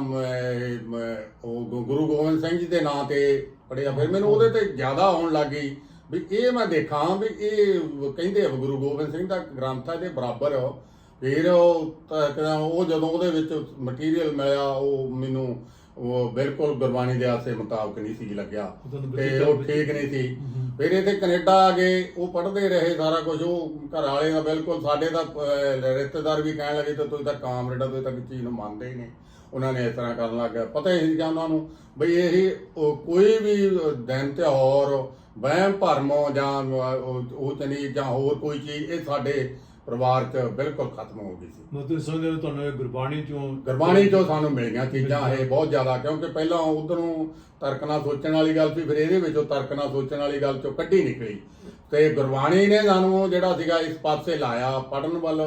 ਉਹ ਗੁਰੂ ਗੋਬਿੰਦ ਸਿੰਘ ਜੀ ਦੇ ਨਾਂ ਤੇ ਪੜਿਆ ਫਿਰ ਮੈਨੂੰ ਉਹਦੇ ਤੇ ਜ਼ਿਆਦਾ ਆਉਣ ਲੱਗ ਗਈ। ਵੀ ਇਹ ਮੈਂ ਦੇਖਾਂ ਵੀ ਇਹ ਕਹਿੰਦੇ ਆ ਗੁਰੂ ਗੋਬਿੰਦ ਸਿੰਘ ਦਾ ਗ੍ਰੰਥ ਹੈ ਦੇ ਬਰਾਬਰ ਫਿਰ ਉਹ ਤਾਂ ਕਹਿੰਦਾ ਉਹ ਜਦੋਂ ਉਹਦੇ ਵਿੱਚ ਮਟੀਰੀਅਲ ਮਿਲਿਆ ਉਹ ਮੈਨੂੰ ਉਹ ਬਿਲਕੁਲ ਗੁਰਬਾਣੀ ਦੇ ਆਸੇ ਮੁਤਾਬਕ ਨਹੀਂ ਸੀ ਲੱਗਿਆ। ਤੇ ਉਹ ਠੀਕ ਨਹੀਂ ਸੀ। ਫਿਰ ਇੱਥੇ ਕੈਨੇਡਾ ਆ ਗਏ ਉਹ ਪੜ੍ਹਦੇ ਰਹੇ ਸਾਰਾ ਕੁਝ। ਉਹ ਘਰ ਵਾਲੇ ਦਾ ਬਿਲਕੁਲ ਸਾਡੇ ਦਾ ਰਿਸ਼ਤੇਦਾਰ ਵੀ ਕਹਿਣ ਲੱਗੇ ਤੇ ਤੁਸੀਂ ਤਾਂ ਕਾਮਰੇਡਾ ਤਾਂ ਕਿਸੇ ਚੀਜ਼ ਨੂੰ ਮੰਨਦੇ ਹੀ ਨਹੀਂ। ਉਹਨਾਂ ਨੇ ਇਸ ਤਰ੍ਹਾਂ ਕਰਨ ਲੱਗ ਗਿਆ। ਪਤਾ ਹੀ ਨਹੀਂ ਕਿ ਉਹਨਾਂ ਨੂੰ ਬਈ ਇਹ ਕੋਈ ਵੀ ਦਿਨ ਤਿਉਹਾਰ ਵਹਿਮ ਭਰਮ ਜਾਂ ਉਹ ਚਨੀ ਜਾਂ ਹੋਰ ਕੋਈ ਚੀਜ਼ ਇਹ ਸਾਡੇ ਪਰਿਵਾਰ 'ਚ ਬਿਲਕੁਲ ਖਤਮ ਹੋ ਗਈ ਸੀ। ਮਤਲਬ ਸਮਝਦੇ ਹੋ ਤੁਹਾਨੂੰ ਇਹ ਗੁਰਬਾਣੀ ਚੋਂ ਗੁਰਬਾਣੀ ਚੋਂ ਸਾਨੂੰ ਮਿਲੀਆਂ ਚੀਜ਼ਾਂ ਇਹ ਬਹੁਤ ਜ਼ਿਆਦਾ ਕਿਉਂਕਿ ਪਹਿਲਾਂ ਉਧਰੋਂ ਤਰਕ ਨਾਲ ਸੋਚਣ ਵਾਲੀ ਗੱਲ ਸੀ ਫਿਰ ਇਹਦੇ ਵਿੱਚੋਂ ਤਰਕ ਨਾਲ ਸੋਚਣ ਵਾਲੀ ਗੱਲ ਚੋਂ ਕੱਢੀ ਨਿਕਲੀ। ਤੇ ਗੁਰਬਾਣੀ ਨੇ ਸਾਨੂੰ ਜਿਹੜਾ ਸੀਗਾ ਇਸ ਪਾਸੇ ਲਾਇਆ ਪੜਨ ਵੱਲ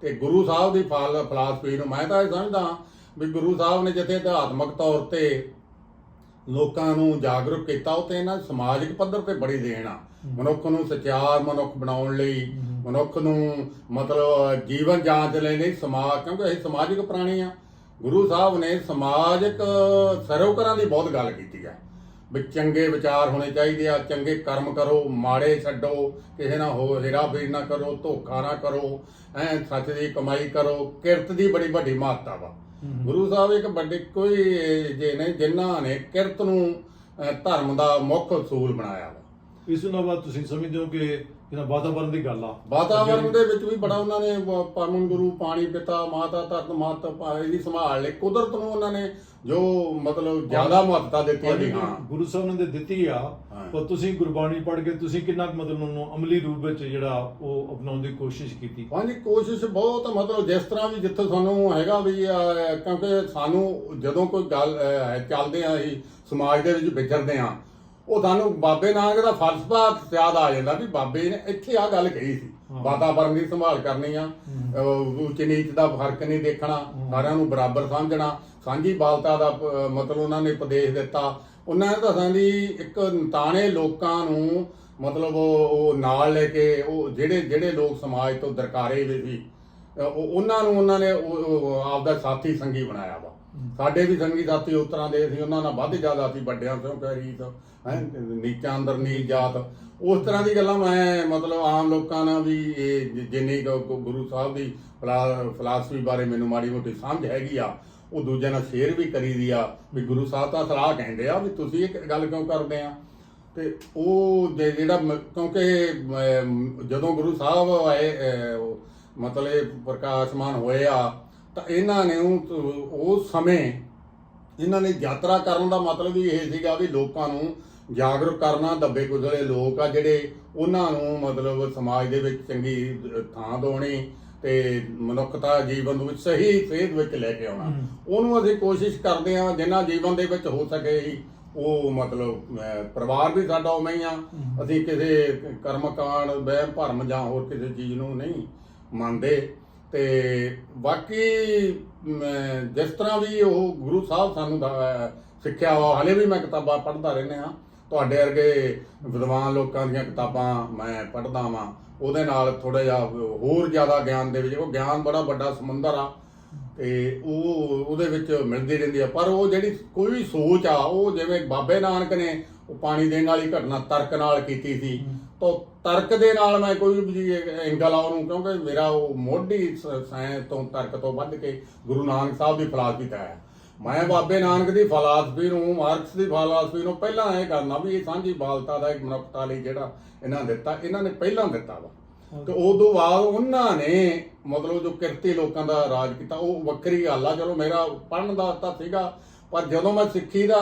ਤੇ ਗੁਰੂ ਸਾਹਿਬ ਦੀ ਫਲ ਫਲਸਫੀ ਨੂੰ ਮੈਂ ਤਾਂ ਇਹ ਸਮਝਦਾ ਵੀ ਗੁਰੂ ਸਾਹਿਬ ਨੇ ਜਿੱਥੇ ਅਧਿਆਤਮਕ ਤੌਰ ਤੇ ਲੋਕਾਂ ਨੂੰ ਜਾਗਰੂਕ ਕੀਤਾ ਉਹ ਤੇ ਇਹਨਾਂ ਸਮਾਜਿਕ ਪੱਧਰ ਤੇ ਬੜੀ ਦੇਣ ਆ। ਮਨੁੱਖ ਨੂੰ ਸਚਿਆਰ ਮਨੁੱਖ ਬਣਾਉਣ ਲਈ ਮਨੁੱਖ ਨੂੰ ਮਤਲਬ ਜੀਵਨ ਜਾਂਚ ਲਈ ਨਹੀਂ ਸਮਾਜ ਕਿਉਂਕਿ ਅਸੀਂ ਸਮਾਜਿਕ ਪ੍ਰਾਣੀ ਆ। ਗੁਰੂ ਸਾਹਿਬ ਨੇ ਸਮਾਜਿਕ ਸਰੋਕਰਾਂ ਦੀ ਬਹੁਤ ਗੱਲ ਕੀਤੀ ਹੈ ਵੀ ਚੰਗੇ ਵਿਚਾਰ ਹੋਣੇ ਚਾਹੀਦੇ ਆ ਚੰਗੇ ਕਰਮ ਕਰੋ ਮਾੜੇ ਛੱਡੋ ਕਿਸੇ ਨਾਲ ਹੋ ਹੇਰਾ ਫੇਰੀ ਨਾ ਕਰੋ ਧੋਖਾ ਨਾ ਕਰੋ ਐ ਸੱਚ ਦੀ ਕਮਾਈ ਕਰੋ ਕਿਰਤ ਦੀ ਬੜੀ ਵੱਡੀ ਮਹੱਤਤਾ ਵਾ। ਗੁਰੂ ਸਾਹਿਬ ਇੱਕ ਵੱਡੇ ਕੋਈ ਜੇ ਨੇ ਜਿਨ੍ਹਾਂ ਨੇ ਕਿਰਤ ਨੂੰ ਧਰਮ ਦਾ ਮੁੱਖ ਅਸੂਲ ਬਣਾਇਆ ਵਾ। ਇਸ ਤੋਂ ਬਾਅਦ ਤੁਸੀਂ ਸਮਝਦੇ ਹੋ ਕਿ ਇਹਨਾਂ ਵਾਤਾਵਰਣ ਦੀ ਗੱਲ ਆ। ਵਾਤਾਵਰਣ ਦੇ ਵਿੱਚ ਵੀ ਬੜਾ ਉਹਨਾਂ ਨੇ ਵ- ਪਰਮ ਗੁਰੂ ਪਾਣੀ ਪਿਤਾ ਮਾਤਾ ਧਰਤ ਮਾਤ ਪਾਣੀ ਦੀ ਸੰਭਾਲ ਲਈ ਕੁਦਰਤ ਨੂੰ ਉਹਨਾਂ ਨੇ ਜੋ ਮਤਲਬ ਜ਼ਿਆਦਾ ਮਹੱਤਤਾ ਦਿੱਤੀ ਹੈ ਵੀ ਹਾਂ ਗੁਰੂ ਸਾਹਿਬ ਨੇ ਤੇ ਦਿੱਤੀ ਆ ਹਾਂ। ਪਰ ਤੁਸੀਂ ਗੁਰਬਾਣੀ ਪੜ੍ਹ ਕੇ ਤੁਸੀਂ ਕਿੰਨਾ ਕੁ ਮਤਲਬ ਉਹਨੂੰ ਅਮਲੀ ਰੂਪ ਵਿੱਚ ਜਿਹੜਾ ਉਹ ਅਪਣਾਉਣ ਦੀ ਕੋਸ਼ਿਸ਼ ਕੀਤੀ? ਹਾਂਜੀ ਕੋਸ਼ਿਸ਼ ਬਹੁਤ ਮਤਲਬ ਜਿਸ ਤਰ੍ਹਾਂ ਵੀ ਜਿੱਥੇ ਸਾਨੂੰ ਹੈਗਾ ਵੀ ਅਹ, ਕਿਉਂਕਿ ਸਾਨੂੰ ਜਦੋਂ ਕੋਈ ਗੱਲ ਅਹ, ਚੱਲਦੇ ਆ ਅਸੀਂ ਸਮਾਜ ਦੇ ਵਿੱਚ ਵਿਚਰਦੇ ਆ ਉਹ ਸਾਨੂੰ ਬਾਬੇ ਨਾਨਕ ਦਾ ਫਲਸਫਾ ਯਾਦ ਆ ਜਾਂਦਾ ਵੀ ਬਾਬੇ ਨੇ ਇੱਥੇ ਆ ਗੱਲ ਕਹੀ ਸੀ। ਵਾਤਾਵਰਣ ਦੀ ਸੰਭਾਲ ਕਰਨੀ ਆ ਉੱਚ ਨੀਚ ਦਾ ਫ਼ਰਕ ਨਹੀਂ ਦੇਖਣਾ ਸਾਰਿਆਂ ਨੂੰ ਬਰਾਬਰ ਸਮਝਣਾ। ਸਾਂਝੀ ਬਾਲਤਾ ਦਾ ਮਤਲਬ ਉਹਨਾਂ ਨੇ ਉਪਦੇਸ਼ ਦਿੱਤਾ। ਉਹਨਾਂ ਨੇ ਤਾਂ ਦੀ ਇੱਕ ਤਾਣੇ ਲੋਕਾਂ ਨੂੰ ਮਤਲਬ ਉਹ ਨਾਲ ਲੈ ਕੇ ਉਹ ਜਿਹੜੇ ਜਿਹੜੇ ਲੋਕ ਸਮਾਜ ਤੋਂ ਦਰਕਾਰੇ ਵੀ ਸੀ ਉਹਨਾਂ ਨੂੰ ਉਹਨਾਂ ਨੇ ਆਪਦਾ ਸਾਥੀ ਸੰਗੀ ਬਣਾਇਆ ਵਾ। ਸਾਡੇ ਵੀ ਸੰਗੀ ਸਾਥੀ ਉਸ ਤਰ੍ਹਾਂ ਦੇ ਸੀ, ਉਹਨਾਂ ਨਾਲ ਵੱਧ ਜ਼ਿਆਦਾ ਸੀ ਵੱਡਿਆਂ ਤੋਂ ਕਰੀ ਤਾਂ ਹੈ, ਨੀਚਾਂ ਅੰਦਰ ਨੀਚ ਜਾਤ। ਉਸ ਤਰ੍ਹਾਂ ਦੀ ਗੱਲਾਂ ਮੈਂ ਮਤਲਬ ਆਮ ਲੋਕਾਂ ਨਾਲ ਵੀ ਇਹ ਜਿੰਨੀ ਗੁਰੂ ਸਾਹਿਬ ਦੀ ਫਲਸਫੀ ਬਾਰੇ ਮੈਨੂੰ ਮਾੜੀ ਮੋਟੀ ਸਮਝ ਹੈਗੀ ਆ, ਉਹ ਦੂਜਿਆਂ ਨਾਲ ਸ਼ੇਅਰ ਵੀ ਕਰੀਦੀ ਆ, ਵੀ ਗੁਰੂ ਸਾਹਿਬ ਤਾਂ ਸਲਾਹ ਕਹਿੰਦੇ ਆ ਵੀ ਤੁਸੀਂ ਇਹ ਗੱਲ ਕਿਉਂ ਕਰਦੇ ਆ? ਤੇ ਉਹ ਜਿਹੜਾ ਮ- ਕਿਉਂਕਿ ਜਦੋਂ ਗੁਰੂ ਸਾਹਿਬ ਆਏ ਮਤਲਬ ਪ੍ਰਕਾਸ਼ਮਾਨ ਹੋਏ ਆ ਤਾਂ ਇਹਨਾਂ ਨੇ ਉਹ ਉਸ ਸਮੇਂ ਇਹਨਾਂ ਨੇ ਯਾਤਰਾ ਕਰਨ ਦਾ ਮਤਲਬ ਵੀ ਇਹ ਸੀਗਾ ਵੀ ਲੋਕਾਂ ਨੂੰ ਜਾਗਰੂਕ ਕਰਨਾ ਦੱਬੇ ਕੁਚਲੇ ਲੋਕ ਆ ਜਿਹੜੇ ਉਹਨਾਂ ਨੂੰ ਮਤਲਬ ਸਮਾਜ ਦੇ ਵਿੱਚ ਚੰਗੀ ਥਾਂ ਦਿਵਾਉਣੀ ਤੇ ਮਨੁੱਖਤਾ ਜੀਵਨ ਵਿੱਚ ਸਹੀ ਸੇਧ ਵਿੱਚ ਲੈ ਕੇ ਆਉਣਾ। ਉਹਨੂੰ ਅਸੀਂ ਕੋਸ਼ਿਸ਼ ਕਰਦੇ ਹਾਂ ਜਿੰਨਾ ਜੀਵਨ ਦੇ ਵਿੱਚ ਹੋ ਸਕੇ ਹੀ ਉਹ ਮਤਲਬ ਪਰਿਵਾਰ ਵੀ ਸਾਡਾ ਉਵੇਂ ਹੀ ਆ। ਅਸੀਂ ਕਿਸੇ ਕਰਮਕਾਂਡ ਵਹਿਮ ਭਰਮ ਜਾਂ ਹੋਰ ਕਿਸੇ ਚੀਜ਼ ਨੂੰ ਨਹੀਂ ਮੰਨਦੇ। ਤੇ ਬਾਕੀ ਜਿਸ ਤਰ੍ਹਾਂ ਵੀ ਉਹ ਗੁਰੂ ਸਾਹਿਬ ਸਾਨੂੰ ਸਿੱਖਿਆ ਵਾ, ਹਲੇ ਵੀ ਮੈਂ ਕਿਤਾਬਾਂ ਪੜ੍ਹਦਾ ਰਹਿੰਦੇ ਆ ਤੁਹਾਡੇ ਵਰਗੇ ਵਿਦਵਾਨ ਲੋਕਾਂ ਦੀਆਂ ਕਿਤਾਬਾਂ ਮੈਂ ਪੜ੍ਹਦਾ ਵਾਂ। ਉਹਦੇ ਨਾਲ ਥੋੜਾ ਜਿਹਾ ਹੋਰ ਜ਼ਿਆਦਾ ਗਿਆਨ ਦੇ ਵਿੱਚ, ਉਹ ਗਿਆਨ ਬੜਾ ਵੱਡਾ ਸਮੁੰਦਰ ਆ। ਤੇ ਉਹ, ਉਹਦੇ ਵਿੱਚ ਮਿਲਦੀ ਰਹਿੰਦੀ ਆ। ਪਰ ਉਹ ਜਿਹੜੀ ਕੋਈ ਵੀ ਸੋਚ ਆ, ਉਹ ਜਿਵੇਂ ਬਾਬੇ ਨਾਨਕ ਨੇ ਉਹ ਪਾਣੀ ਦੇਣ ਵਾਲੀ ਘਟਨਾ ਤਰਕ ਨਾਲ ਕੀਤੀ ਸੀ, ਤਾਂ ਤਰਕ ਦੇ ਨਾਲ ਮੈਂ ਕੋਈ ਵੀ ਐਂਗਲ ਆ ਉਹਨੂੰ ਕਿਉਂਕਿ ਮੇਰਾ ਉਹ ਮੋਢੀ ਸਾਇੰਸ ਤੋਂ ਤਰਕ ਤੋਂ ਵੱਧ ਕੇ ਗੁਰੂ ਨਾਨਕ ਸਾਹਿਬ ਦੀ ਫਲਸਫੀ ਤਾਂ ਹੈ। ਮੈਂ ਬਾਬੇ ਨਾਨਕ ਦੀ ਫਲਸਫੀ ਨੂੰ, ਮਾਰਕਸ ਦੀ ਫਲਸਫੀ ਨੂੰ ਪਹਿਲਾਂ ਇਹ ਕਰਨਾ ਵੀ ਇਹ ਸਾਂਝੀ ਬਾਲਤਾ ਦਾ ਇੱਕ ਮਨੁੱਖਤਾ ਲਈ ਜਿਹੜਾ ਇਹਨਾਂ ਦਿੱਤਾ, ਇਹਨਾਂ ਨੇ ਪਹਿਲਾਂ ਦਿੱਤਾ ਵਾ। ਤੇ ਉਦੋਂ ਬਾਅਦ ਉਹਨਾਂ ਨੇ ਮਤਲਬ ਜੋ ਕਿਰਤੀ ਲੋਕਾਂ ਦਾ ਰਾਜ ਕੀਤਾ, ਉਹ ਵੱਖਰੀ ਗੱਲ ਆ। ਚਲੋ ਮੇਰਾ ਪੜਨ ਦਾ ਤਾਂ ਸੀਗਾ, ਪਰ ਜਦੋਂ ਮੈਂ ਸਿੱਖੀ ਦਾ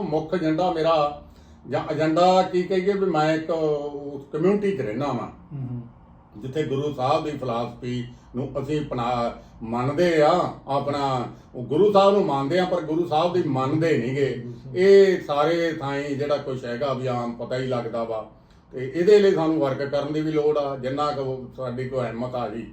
ਮੁੱਖ ਏਜੰਡਾ ਮੇਰਾ ਜਾਂ ਏਜੰਡਾ ਕੀ ਕਹੀਏ ਵੀ ਮੈਂ ਇੱਕ ਕਮਿਊਨਿਟੀ 'ਚ ਰਹਿਣਾ ਵਾਂ। ਜਿੱਥੇ ਗੁਰੂ ਸਾਹਿਬ ਦੀ ਫਲਸਫੀ ਨੂੰ ਅਸੀਂ ਮੰਨਦੇ ਆ ਆਪਣਾ ਗੁਰੂ ਸਾਹਿਬ ਨੂੰ ਮੰਨਦੇ ਆ ਪਰ ਗੁਰੂ ਸਾਹਿਬ ਦੀ ਮੰਨਦੇ ਨਹੀਂਗੇ। ਇਹ ਸਾਰੇ ਥਾਈਂ ਜਿਹੜਾ ਕੁਝ ਹੈਗਾ ਆਮ ਪਤਾ ਹੀ ਲੱਗਦਾ ਵਾ। ਤੇ ਇਹਦੇ ਲਈ ਸਾਨੂੰ ਵਰਕ ਕਰਨ ਦੀ ਵੀ ਲੋੜ ਆ ਜਿੰਨਾ ਕੁ ਸਾਡੀ ਕੋਈ ਹਿੰਮਤ ਆ ਜੀ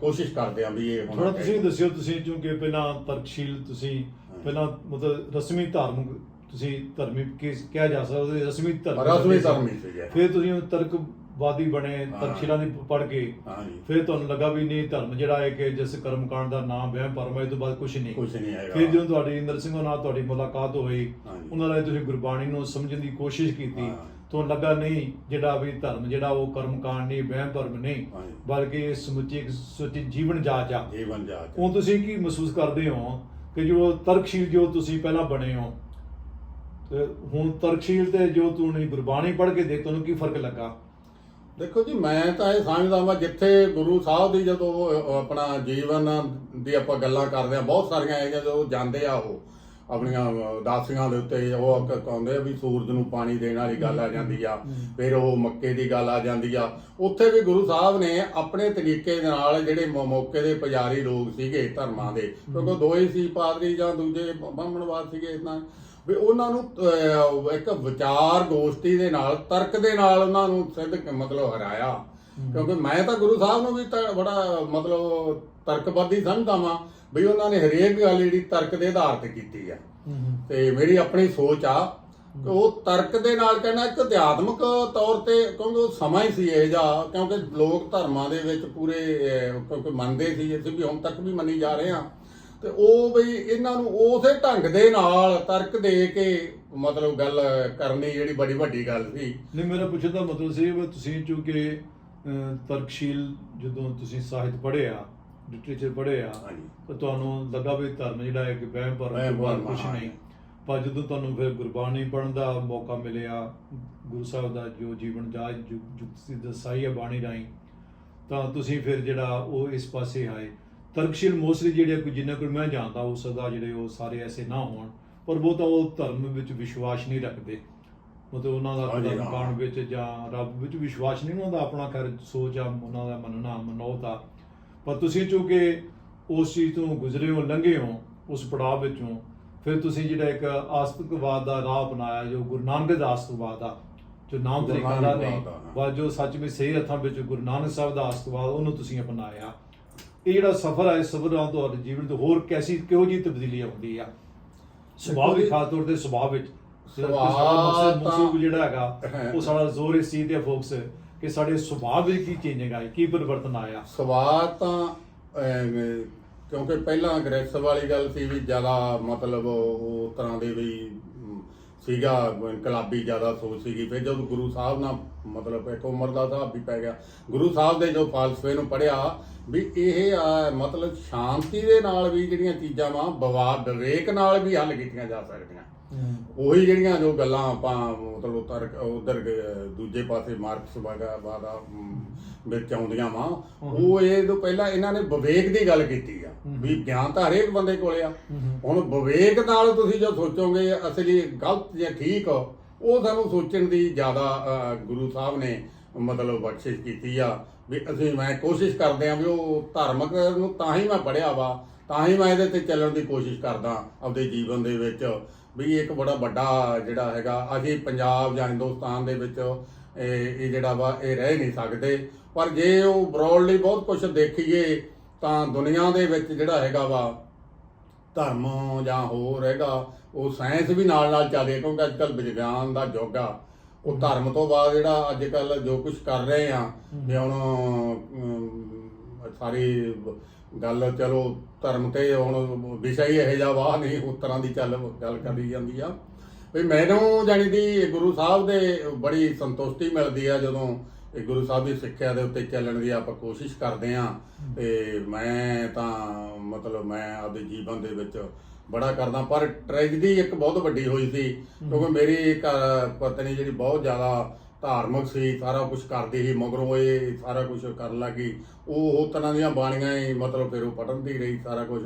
ਕੋਸ਼ਿਸ਼ ਕਰਦੇ ਆ ਵੀ ਇਹ ਥੋੜਾ ਹੋਣਾ ਤੁਸੀਂ ਦੱਸਿਓ ਤੁਸੀਂ ਕਿਉਂਕਿ ਪਹਿਲਾਂ ਤਰਕਸ਼ੀਲ ਤੁਸੀਂ ਪਹਿਲਾਂ ਮਤਲਬ ਰਸਮੀ ਧਾਰਮਿਕ ਤੁਸੀਂ ਧਰਮੀ ਕੀ ਕਿਹਾ ਜਾ ਸਕਦਾ ਰਸਮੀ ਧਰਮ ਰਸਮੀ ਧਰਮੀ ਸੀਗੇ ਫਿਰ ਤੁਸੀਂ ਉਹ ਤਰਕਵਾਦੀ ਬਣੇ ਤਰਕਸ਼ੀਲਾਂ ਦੀ ਪੜ੍ਹ ਕੇ। ਹਾਂਜੀ ਫਿਰ ਤੁਹਾਨੂੰ ਲੱਗਾ ਵੀ ਨਹੀਂ ਧਰਮ ਜਿਹੜਾ ਹੈ ਕਿ ਜਿਸ ਕਰਮਕਾਂਡ ਦਾ ਨਾਮ ਵਹਿਮ ਭਰਮ ਹੈ ਇਹ ਤੋਂ ਬਾਅਦ ਕੁਝ ਨਹੀਂ। ਕੁਝ ਨਹੀਂ ਹੈਗਾ। ਫਿਰ ਜਦੋਂ ਤੁਹਾਡੀ ਇੰਦਰ ਸਿੰਘ ਨਾਲ ਤੁਹਾਡੀ ਮੁਲਾਕਾਤ ਹੋਈ। ਉਹਨਾਂ ਨਾਲ ਤੁਸੀਂ ਗੁਰਬਾਣੀ ਨੂੰ ਸਮਝਣ ਦੀ ਕੋਸ਼ਿਸ਼ ਕੀਤੀ। ਹਾਂ। ਤੁਹਾਨੂੰ ਲੱਗਾ ਨਹੀਂ ਜਿਹੜਾ ਵੀ ਧਰਮ ਜਿਹੜਾ ਉਹ ਕਰਮਕਾਂਡ ਨਹੀਂ ਵਹਿਮ ਭਰਮ ਨਹੀਂ। ਬਲਕਿ ਇਹ ਸਮੁੱਚੀ ਸੁੱਚੀ ਜੀਵਨ ਜਾਚ ਆ। ਜੀਵਨ ਜਾਚ। ਉਹ ਤੁਸੀਂ ਕੀ ਮਹਿਸੂਸ ਕਰਦੇ ਹੋ ਕਿ ਜੋ ਤਰਕਸ਼ੀਲ ਜੋ ਤੁਸੀਂ ਪਹਿਲਾਂ ਬਣੇ ਹੋ ਤੇ ਹੁਣ ਤਰਕਸ਼ੀਲ ਤੇ ਜੋ ਤੁਸੀਂ ਗੁਰਬਾਣੀ ਪੜ੍ਹ ਕੇ ਦੇਖ ਤੁਹਾਨੂੰ ਕੀ ਫ਼ਰਕ ਲੱਗਾ? ਦੇਖੋ ਜੀ ਮੈਂ ਤਾਂ ਇਹ ਸਮਝਦਾ ਵਾਂ ਜਿੱਥੇ ਗੁਰੂ ਸਾਹਿਬ ਦੀ ਜਦੋਂ ਉਹ ਆਪਣਾ ਜੀਵਨ ਦੀ ਆਪਾਂ ਗੱਲਾਂ ਕਰਦੇ ਆ ਬਹੁਤ ਸਾਰੀਆਂ ਇਹ ਜਦੋਂ ਜਾਂਦੇ ਆ ਉਹ ਆਪਣੀਆਂ ਉਦਾਸੀਆਂ ਦੇ ਉੱਤੇ ਉਹ ਕ- ਕਹਿੰਦੇ ਆ ਵੀ ਸੂਰਜ ਨੂੰ ਪਾਣੀ ਦੇਣ ਵਾਲੀ ਗੱਲ ਆ ਜਾਂਦੀ ਆ ਫਿਰ ਉਹ ਮੱਕੇ ਦੀ ਗੱਲ ਆ ਜਾਂਦੀ ਆ। ਉੱਥੇ ਵੀ ਗੁਰੂ ਸਾਹਿਬ ਨੇ ਆਪਣੇ ਤਰੀਕੇ ਦੇ ਨਾਲ ਜਿਹੜੇ ਮੌ- ਮੌਕੇ ਦੇ ਪੁਜਾਰੀ ਲੋਕ ਸੀਗੇ ਧਰਮਾਂ ਦੇ ਕਿਉਂਕਿ ਦੋ ਹੀ ਸੀ ਪਾਦਰੀ ਜਾਂ ਦੂਜੇ ਬ੍ਰਾਹਮਣਵਾਦ ਸੀਗੇ ਇਦਾਂ ਵੀ ਉਹਨਾਂ ਨੂੰ ਇੱਕ ਵਿਚਾਰ ਗੋਸ਼ਟੀ ਦੇ ਨਾਲ ਤਰਕ ਦੇ ਨਾਲ ਉਹਨਾਂ ਨੂੰ ਸਿੱਧ ਮਤਲਬ ਹਰਾਇਆ। ਕਿਉਂਕਿ ਮੈਂ ਤਾਂ ਗੁਰੂ ਸਾਹਿਬ ਨੂੰ ਵੀ ਬੜਾ ਮਤਲਬ ਤਰਕਵਾਦੀ ਸਮਝਦਾ ਵਾਂ ਵੀ ਉਹਨਾਂ ਨੇ ਹਰੇਕ ਗੱਲ ਜਿਹੜੀ ਤਰਕ ਦੇ ਆਧਾਰ ਤੇ ਕੀਤੀ ਆ। ਤੇ ਮੇਰੀ ਆਪਣੀ ਸੋਚ ਆ ਕਿ ਉਹ ਤਰਕ ਦੇ ਨਾਲ ਕਹਿੰਦਾ ਇੱਕ ਅਧਿਆਤਮਕ ਤੌਰ ਤੇ ਕਿਉਂਕਿ ਉਹ ਸਮਾਂ ਹੀ ਸੀ ਇਹ ਜਾ ਕਿਉਂਕਿ ਲੋਕ ਧਰਮਾਂ ਦੇ ਵਿੱਚ ਪੂਰੇ ਕਿਉਂਕਿ ਮੰਨਦੇ ਸੀ ਅਸੀਂ ਵੀ ਹੁਣ ਤੱਕ ਵੀ ਮੰਨੀ ਜਾ ਰਹੇ ਹਾਂ। ਤੇ ਉਹ ਬਈ ਇਹਨਾਂ ਨੂੰ ਉਸੇ ਢੰਗ ਦੇ ਨਾਲ ਤਰਕ ਦੇ ਕੇ ਮਤਲਬ ਗੱਲ ਕਰਨੀ ਜਿਹੜੀ ਬੜੀ ਵੱਡੀ ਗੱਲ ਸੀ। ਨਹੀਂ ਮੇਰਾ ਪੁੱਛਣ ਦਾ ਮਤਲਬ ਸੀ ਵੀ ਤੁਸੀਂ ਚੂੰਕਿ ਤਰਕਸ਼ੀਲ ਜਦੋਂ ਤੁਸੀਂ ਸਾਹਿਤ ਪੜ੍ਹਿਆ ਲਿਟਰੇਚਰ ਪੜ੍ਹਿਆ ਹਾਂਜੀ। ਤਾਂ ਤੁਹਾਨੂੰ ਲੱਗਾ ਵੀ ਧਰਮ ਜਿਹੜਾ ਹੈ ਕਿ ਵਹਿਮ ਭਰਮ, ਕੁਝ। ਨਹੀਂ। ਪਰ ਜਦੋਂ ਤੁਹਾਨੂੰ ਫਿਰ ਗੁਰਬਾਣੀ ਪੜ੍ਹਨ ਦਾ ਮੌਕਾ ਮਿਲਿਆ ਗੁਰੂ ਸਾਹਿਬ ਦਾ ਜੋ ਜੀਵਨ ਜਾਚ ਜੁਗਤੀ ਦਸਾਈ ਹੈ ਬਾਣੀ ਰਾਹੀਂ ਤਾਂ ਤੁਸੀਂ ਫਿਰ ਜਿਹੜਾ ਉਹ ਇਸ ਪਾਸੇ ਆਏ। ਤਰਕਸ਼ੀਲ ਮੋਸਟਲੀ ਜਿਹੜੇ ਕੋਈ ਜਿੰਨਾ ਕੋਈ ਮੈਂ ਜਾਣਦਾ ਉਹ ਸਦਾ ਜਿਹੜੇ ਉਹ ਸਾਰੇ ਐਸੇ ਨਾ ਹੋਣ ਪਰ ਉਹ ਤਾਂ ਉਹ ਧਰਮ ਵਿੱਚ ਵਿਸ਼ਵਾਸ ਨਹੀਂ ਰੱਖਦੇ ਮਤਲਬ ਉਹਨਾਂ ਦਾ ਧਰਮ ਹਾਂ। ਕਾਂਡ ਵਿੱਚ ਜਾਂ ਰੱਬ ਵਿੱਚ ਵਿਸ਼ਵਾਸ ਨਹੀਂ ਉਹਨਾਂ ਦਾ ਆਪਣਾ ਖੈਰ ਸੋਚ ਆ ਉਹਨਾਂ ਦਾ ਮੰਨਣਾ ਮਨੋਤ ਪਰ ਤੁਸੀਂ ਚੂੰਕਿ ਉਸ ਚੀਜ਼ ਤੋਂ ਗੁਜ਼ਰੇ ਹੋ ਲੰਘੇ ਹੋ ਉਸ ਪੜਾਅ ਵਿੱਚੋਂ ਫਿਰ ਤੁਸੀਂ ਜਿਹੜਾ ਇੱਕ ਆਸਤਿਕਵਾਦ ਦਾ ਰਾਹ ਅਪਣਾਇਆ ਜੋ ਗੁਰੂ ਨਾਨਕ ਦਾ ਆਸਤਿਕਵਾਦ ਆ ਜੋ ਨਾਮ ਤਰੀਕਾ ਦਾ ਨਹੀਂ ਹਾਂ। ਪਰ ਜੋ ਸੱਚ ਵਿੱਚ ਸਹੀ ਅਰਥਾਂ ਵਿੱਚ ਗੁਰੂ ਨਾਨਕ ਸਾਹਿਬ ਦਾ ਆਸਤਿਕਵਾਦ ਉਹਨੂੰ ਤੁਸੀਂ ਅਪਣਾਇਆ ਇਹ ਜਿਹੜਾ ਸਫ਼ਰ ਹੈ ਇਸ ਸਫ਼ਰ ਨਾਲ ਤੁਹਾਡੇ ਜੀਵਨ ਤੇ ਹੋਰ ਕੈਸੀ ਕਿਹੋ ਜਿਹੀ ਤਬਦੀਲੀ ਆਉਂਦੀ ਆ ਸੁਭਾਅ ਜੀ, ਖਾਸ ਤੌਰ ਤੇ ਸੁਭਾਅ ਵਿੱਚ। ਸੁਭਾਅ ਮਕਸੂਦ ਜਿਹੜਾ ਹੈਗਾ। ਉਹ ਸਾਡਾ ਜ਼ੋਰ ਇਸ ਚੀਜ਼ ਤੇ ਫੋਕਸ ਕਿ ਸਾਡੇ ਸੁਭਾਅ ਵਿੱਚ ਕੀ ਚੇਂਜਿੰਗ ਆਈ ਕੀ ਪਰਿਵਰਤਨ ਆਇਆ। ਸਵਾਦ ਤਾਂ ਕਿਉਂਕਿ ਪਹਿਲਾਂ ਅਗਰੈਸਿਵ ਵਾਲੀ ਗੱਲ ਸੀ ਵੀ ਜ਼ਿਆਦਾ ਮਤਲਬ ਉਹ ਉਹ ਤਰ੍ਹਾਂ ਦੇ ਵੀ ਸੀਗਾ ਇਨਕਲਾਬੀ ਜ਼ਿਆਦਾ ਸੋਚ ਸੀਗੀ। ਫਿਰ ਜਦੋਂ ਗੁਰੂ ਸਾਹਿਬ ਨਾਲ ਮਤਲਬ ਇੱਕ ਉਮਰ ਦਾ ਹਿਸਾਬ ਵੀ ਪੈ ਗਿਆ ਗੁਰੂ ਸਾਹਿਬ ਦੇ ਜੋ ਫਲਸਫੇ ਨੂੰ ਪੜਿਆ ਵੀ ਇਹ ਆ, ਮਤਲਬ ਸ਼ਾਂਤੀ ਦੇ ਨਾਲ ਵੀ ਜਿਹੜੀਆਂ ਚੀਜ਼ਾਂ ਵਾ ਵਿਵਾਦ ਵਿਵੇਕ ਨਾਲ ਵੀ ਹੱਲ ਕੀਤੀਆਂ ਜਾ ਸਕਦੀਆਂ। ਉਹੀ ਜਿਹੜੀਆਂ ਜੋ ਗੱਲਾਂ ਆਪਾਂ ਮਤਲਬ ਉਤਰ ਉਧਰ ਦੂਜੇ ਪਾਸੇ ਮਾਰਕਸ ਵਾਗਾ ਵਾਦਾ ਵਿੱਚ ਆਉਂਦੀਆਂ ਵਾ ਉਹ ਇਹ ਤੋਂ ਪਹਿਲਾਂ ਇਹਨਾਂ ਨੇ ਵਿਵੇਕ ਦੀ ਗੱਲ ਕੀਤੀ ਆ ਵੀ ਗਿਆਨ ਤਾਂ ਹਰੇਕ ਬੰਦੇ ਕੋਲੇ ਆ। ਹੁਣ ਵਿਵੇਕ ਨਾਲ ਤੁਸੀਂ ਜੋ ਸੋਚੋਗੇ ਅਸਲੀ ਗਲਤ ਜਾਂ ਠੀਕ ਉਹ ਸਾਨੂੰ ਸੋਚਣ ਦੀ ਜ਼ਿਆਦਾ ਗੁਰੂ ਸਾਹਿਬ ਨੇ ਮਤਲਬ ਬਖਸ਼ਿਸ਼ ਕੀਤੀ ਆ ਵੀ ਅਸੀਂ ਮੈਂ ਕੋਸ਼ਿਸ਼ ਕਰਦੇ ਆ ਵੀ ਉਹ ਧਾਰਮਿਕ ਨੂੰ ਤਾਂ ਹੀ ਮੈਂ ਪੜਿਆ ਵਾ ਤਾਂ ਹੀ ਮੈਂ ਇਹਦੇ ਤੇ ਚੱਲਣ ਦੀ ਕੋਸ਼ਿਸ਼ ਕਰਦਾ ਆਪਦੇ ਜੀਵਨ ਦੇ ਵਿੱਚ। ਵੀ ਇੱਕ ਬੜਾ ਵੱਡਾ ਜਿਹੜਾ ਹੈਗਾ ਅਸੀਂ ਪੰਜਾਬ ਜਾਂ ਹਿੰਦੁਸਤਾਨ ਦੇ ਵਿੱਚ ਇਹ ਜਿਹੜਾ ਵਾ ਇਹ ਰਹਿ ਨਹੀਂ ਸਕਦੇ। ਪਰ ਜੇ ਉਹ ਬਰੋਡਲੀ ਬਹੁਤ ਕੁਝ ਦੇਖੀਏ ਤਾਂ ਦੁਨੀਆ ਦੇ ਵਿੱਚ ਜਿਹੜਾ ਹੈਗਾ ਵਾ ਧਰਮ ਜਾਂ ਹੋਰ ਹੈਗਾ ਉਹ ਸਾਇੰਸ ਵੀ ਨਾਲ ਨਾਲ ਚੱਲਦੀ ਕਿਉਂਕਿ ਅੱਜ ਕੱਲ ਵਿਗਿਆਨ ਦਾ ਯੁੱਗ ਆ। ਉਹ ਧਰਮ ਤੋਂ ਬਾਅਦ ਜਿਹੜਾ ਅੱਜ ਕੱਲ ਜੋ ਕੁਝ ਕਰ ਰਹੇ ਆ ਵੀ ਹੁਣ ਸਾਰੀ ਗੱਲ ਚਲੋ ਧਰਮ ਤੇ ਹੁਣ ਵਿਸ਼ਾ ਹੀ ਇਹੋ ਜਿਹਾ ਵਾਹ ਨਹੀਂ, ਉਸ ਤਰ੍ਹਾਂ ਦੀ ਚੱਲ, ਗੱਲ ਕਰੀ ਜਾਂਦੀ ਆ। ਵੀ ਮੈਨੂੰ ਜਾਣੀ ਦੀ ਗੁਰੂ ਸਾਹਿਬ ਦੇ ਬੜੀ ਸੰਤੁਸ਼ਟੀ ਮਿਲਦੀ ਆ ਜਦੋਂ ਇਹ ਗੁਰੂ ਸਾਹਿਬ ਦੀ ਸਿੱਖਿਆ ਦੇ ਉੱਤੇ ਚੱਲਣ ਦੀ ਆਪਾਂ ਕੋਸ਼ਿਸ਼ ਕਰਦੇ ਆ। ਤੇ ਮੈਂ ਤਾਂ ਮਤਲਬ ਮੈਂ ਆਪਦੇ ਜੀਵਨ ਦੇ ਵਿੱਚ ਬੜਾ ਕਰਦਾ, ਪਰ ਟ੍ਰੈਜਡੀ ਇੱਕ ਬਹੁਤ ਵੱਡੀ ਹੋਈ ਸੀ। ਕਿਉਂਕਿ ਮੇਰੀ ਘਰ ਪਤਨੀ ਜਿਹੜੀ ਬਹੁਤ ਜ਼ਿਆਦਾ ਧਾਰਮਿਕ ਸੀ ਸਾਰਾ ਕੁਝ ਕਰਦੀ ਸੀ ਮਗਰੋਂ ਇਹ ਸਾਰਾ ਕੁਝ ਕਰਨ ਲੱਗੀ। ਉਹ ਉਹ ਤਰ੍ਹਾਂ ਦੀਆਂ ਬਾਣੀਆਂ ਹੀ ਮਤਲਬ ਫਿਰ ਉਹ ਪੜ੍ਹਨਦੀ ਰਹੀ ਸਾਰਾ ਕੁਝ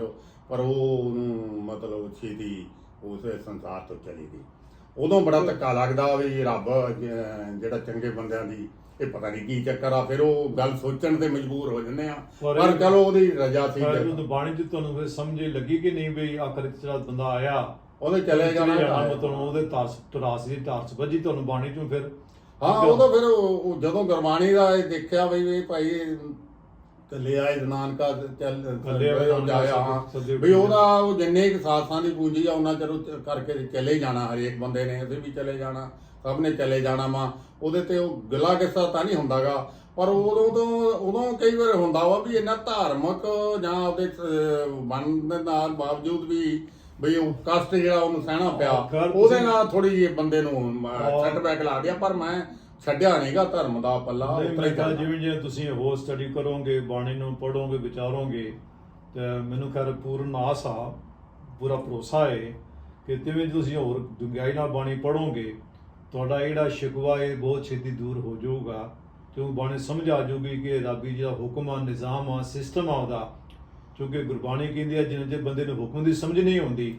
ਪਰ ਉਹ ਉਹਨੂੰ ਮਤਲਬ ਛੇਤੀ ਉਸੇ ਸੰਸਾਰ ਤੋਂ ਚਲੀ ਗਈ। ਉਦੋਂ ਬੜਾ ਧੱਕਾ ਲੱਗਦਾ ਵੀ ਰੱਬ ਜਿਹੜਾ ਚੰਗੇ ਬੰਦਿਆਂ ਦੀ ਇਹ ਪਤਾ ਨਹੀਂ ਕੀ ਚੱਕਰ ਆ ਫਿਰ ਉਹ ਗੱਲ ਸੋਚਣ ਤੇ ਮਜਬੂਰ ਹੋ ਜੰਨੇ ਆ। ਪਰ ਚਲੋ ਉਹਦੀ ਰਜਾ ਸੀ ਜਦੋਂ ਬਾਣੀ ਚ ਤੁਹਾਨੂੰ ਫਿਰ ਸਮਝ ਲੱਗੀ ਕਿ ਨਹੀਂ ਵੀ ਆਖਰ ਜਿਹੜਾ ਬੰਦਾ ਆਇਆ ਉਹਦੇ ਚਲੇ ਜਾਣਾ। ਮਤਲਬ ਉਹਦੇ ਤਾਸ ਤਰਾਸ ਦੀ ਤਾਰਸ ਵੱਜੀ ਤੁਹਾਨੂੰ ਬਾਣੀ ਚੋਂ ਫਿਰ। ਹਾਂ ਉਹ ਤਾਂ ਫਿਰ ਉਹ ਉਹ ਜਦੋਂ ਗੁਰਬਾਣੀ ਦਾ ਇਹ ਦੇਖਿਆ ਵੀ ਵੀ ਭਾਈ ਕੱਲੇ ਆਏ ਨਾਨਕਾ ਚੱਲ ਇਕੱਲੇ ਆਏ ਜਾਇਆ ਹਾਂ। ਸੱਜੇ ਵੀ ਉਹਦਾ ਉਹ ਜਿੰਨੇ ਕੁ ਸਾਥਾਂ ਦੀ ਪੂੰਜੀ ਆ ਉਹਨਾਂ ਚਿਰ ਉਹ ਚ- ਕਰਕੇ ਚਲੇ ਜਾਣਾ ਹਰੇਕ ਬੰਦੇ ਨੇ ਅਸੀਂ ਵੀ ਚਲੇ ਜਾਣਾ ਸਭ ਨੇ ਚਲੇ ਜਾਣਾ ਵਾ। ਉਹਦੇ ਤੇ ਉਹ ਗਿਲਾ ਕਿੱਸਾ ਤਾਂ ਨਹੀਂ ਹੁੰਦਾਗਾ। ਪਰ ਉਦੋਂ ਤੋਂ ਉਦੋਂ ਕਈ ਵਾਰ ਹੁੰਦਾ ਵਾ ਵੀ ਇਹਨਾਂ ਧਾਰਮਿਕ ਜਾਂ ਉਹਦੇ ਮਨ ਦੇ ਨਾਲ ਬਾਵਜੂਦ ਵੀ ਬਈ ਉਹ ਕਸ਼ਟ ਜਿਹੜਾ ਉਹਨੂੰ ਸਹਿਣਾ ਪਿਆ ਉਹਦੇ ਨਾਲ ਥੋੜੀ ਜਿਹੀ ਬੰਦੇ ਨੂੰ ਸੈਟਬੈਕ ਲਾ ਗਿਆ ਪਰ ਮੈਂ ਛੱਡਿਆ ਨਹੀਂਗਾ ਧਰਮ ਦਾ ਪੱਲਾ ਉੱਤਰ। ਜਿਵੇਂ ਜਿਵੇਂ ਤੁਸੀਂ ਹੋਰ ਸਟੱਡੀ ਕਰੋਗੇ ਬਾਣੀ ਨੂੰ ਪੜੋਗੇ ਵਿਚਾਰੋਗੇ ਤੇ ਮੈਨੂੰ ਖੈਰ ਪੂਰਨ ਆਸ ਆ ਪੂਰਾ ਭਰੋਸਾ ਹੈ ਕਿ ਤਿਵੇਂ ਤੁਸੀਂ ਹੋਰ ਡੂੰਘਾਈ ਨਾਲ ਬਾਣੀ ਪੜੋਗੇ ਤੁਹਾਡਾ ਜਿਹੜਾ ਸ਼ਿਕਵਾ ਹੈ ਬਹੁਤ ਛੇਤੀ ਦੂਰ ਹੋ ਜਾਊਗਾ ਕਿਉਂ ਬਾਣੀ ਸਮਝ ਆ ਜਾਊਗੀ ਕਿ ਰੱਬੀ ਜਿਹੜਾ ਹੁਕਮ ਆ ਨਿਜ਼ਾਮ ਆ ਸਿਸਟਮ ਆ ਉਹਦਾ ਕਿਉਂਕਿ ਗੁਰਬਾਣੀ ਕਹਿੰਦੀ ਆ ਜਿੰਨੇ ਚਿਰ ਬੰਦੇ ਨੂੰ ਹੁਕਮ ਦੀ ਸਮਝ ਨਹੀਂ ਆਉਂਦੀ,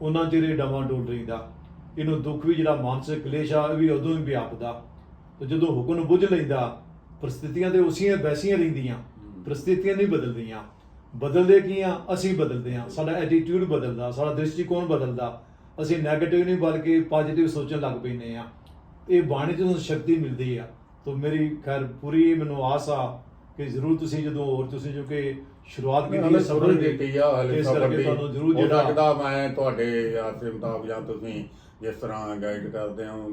ਉਹਨਾਂ ਚਿਰ ਇਹ ਡਵਾਂ ਡੋਲ ਰਹਿੰਦਾ। ਇਹਨੂੰ ਦੁੱਖ ਵੀ ਜਿਹੜਾ ਮਾਨਸਿਕ ਕਲੇਸ਼ ਆ, ਇਹ ਵੀ ਉਦੋਂ ਹੀ ਵਿਆਪਦਾ। ਤੇ ਜਦੋਂ ਹੁਕਮ ਨੂੰ ਬੁੱਝ ਲੈਂਦਾ, ਪ੍ਰਸਥਿਤੀਆਂ ਤੇ ਉਸੀਆਂ ਵੈਸੀਆਂ ਰਹਿੰਦੀਆਂ, ਪ੍ਰਸਥਿਤੀਆਂ ਨਹੀਂ ਬਦਲਦੀਆਂ। ਬਦਲਦੇ ਕੀ ਆ? ਅਸੀਂ ਬਦਲਦੇ ਆ ਸਾਡਾ ਐਟੀਟਿਊਡ ਬਦਲਦਾ, ਸਾਡਾ ਦ੍ਰਿਸ਼ਟੀਕੋਣ ਬਦਲਦਾ। ਅਸੀਂ 네ਗੇਟਿਵ ਨਹੀਂ, ਬਲਕਿ ਪੋਜ਼ਿਟਿਵ ਸੋਚਣ ਲੱਗ ਪੈਂਦੇ ਆ ਇਹ ਬਾਣੀ ਤੋਂ ਸਾਨੂੰ ਸ਼ਕਤੀ ਮਿਲਦੀ ਆ, ਤਾਂ ਮੇਰੀ ਖੈਰ ਪੂਰੀ ਮੈਨੂੰ ਆਸ ਆ ਕਿ ਜ਼ਰੂਰ ਤੁਸੀਂ ਜਦੋਂ ਹੋਰ ਤੁਸੀਂ ਜੋ ਕਿ ਸ਼ੁਰੂਆਤ ਕੀਤੀ ਹੈ ਸਬਰ ਦੀ ਕੀਤੀ ਆ ਹਲੇ ਇਸ ਸਬਰ ਕਰਕੇ ਦੀ ਤੁਹਾਨੂੰ ਜ਼ਰੂਰ ਹੋ ਜਿਹੜਾ ਸਕਦਾ ਮੈਂ ਤੁਹਾਡੇ ਆਸੇ ਮੁਤਾਬਕ ਜਾਂ ਤੁਸੀਂ ਜਿਸ ਤਰ੍ਹਾਂ ਗਾਈਡ ਕਰਦੇ ਹੋ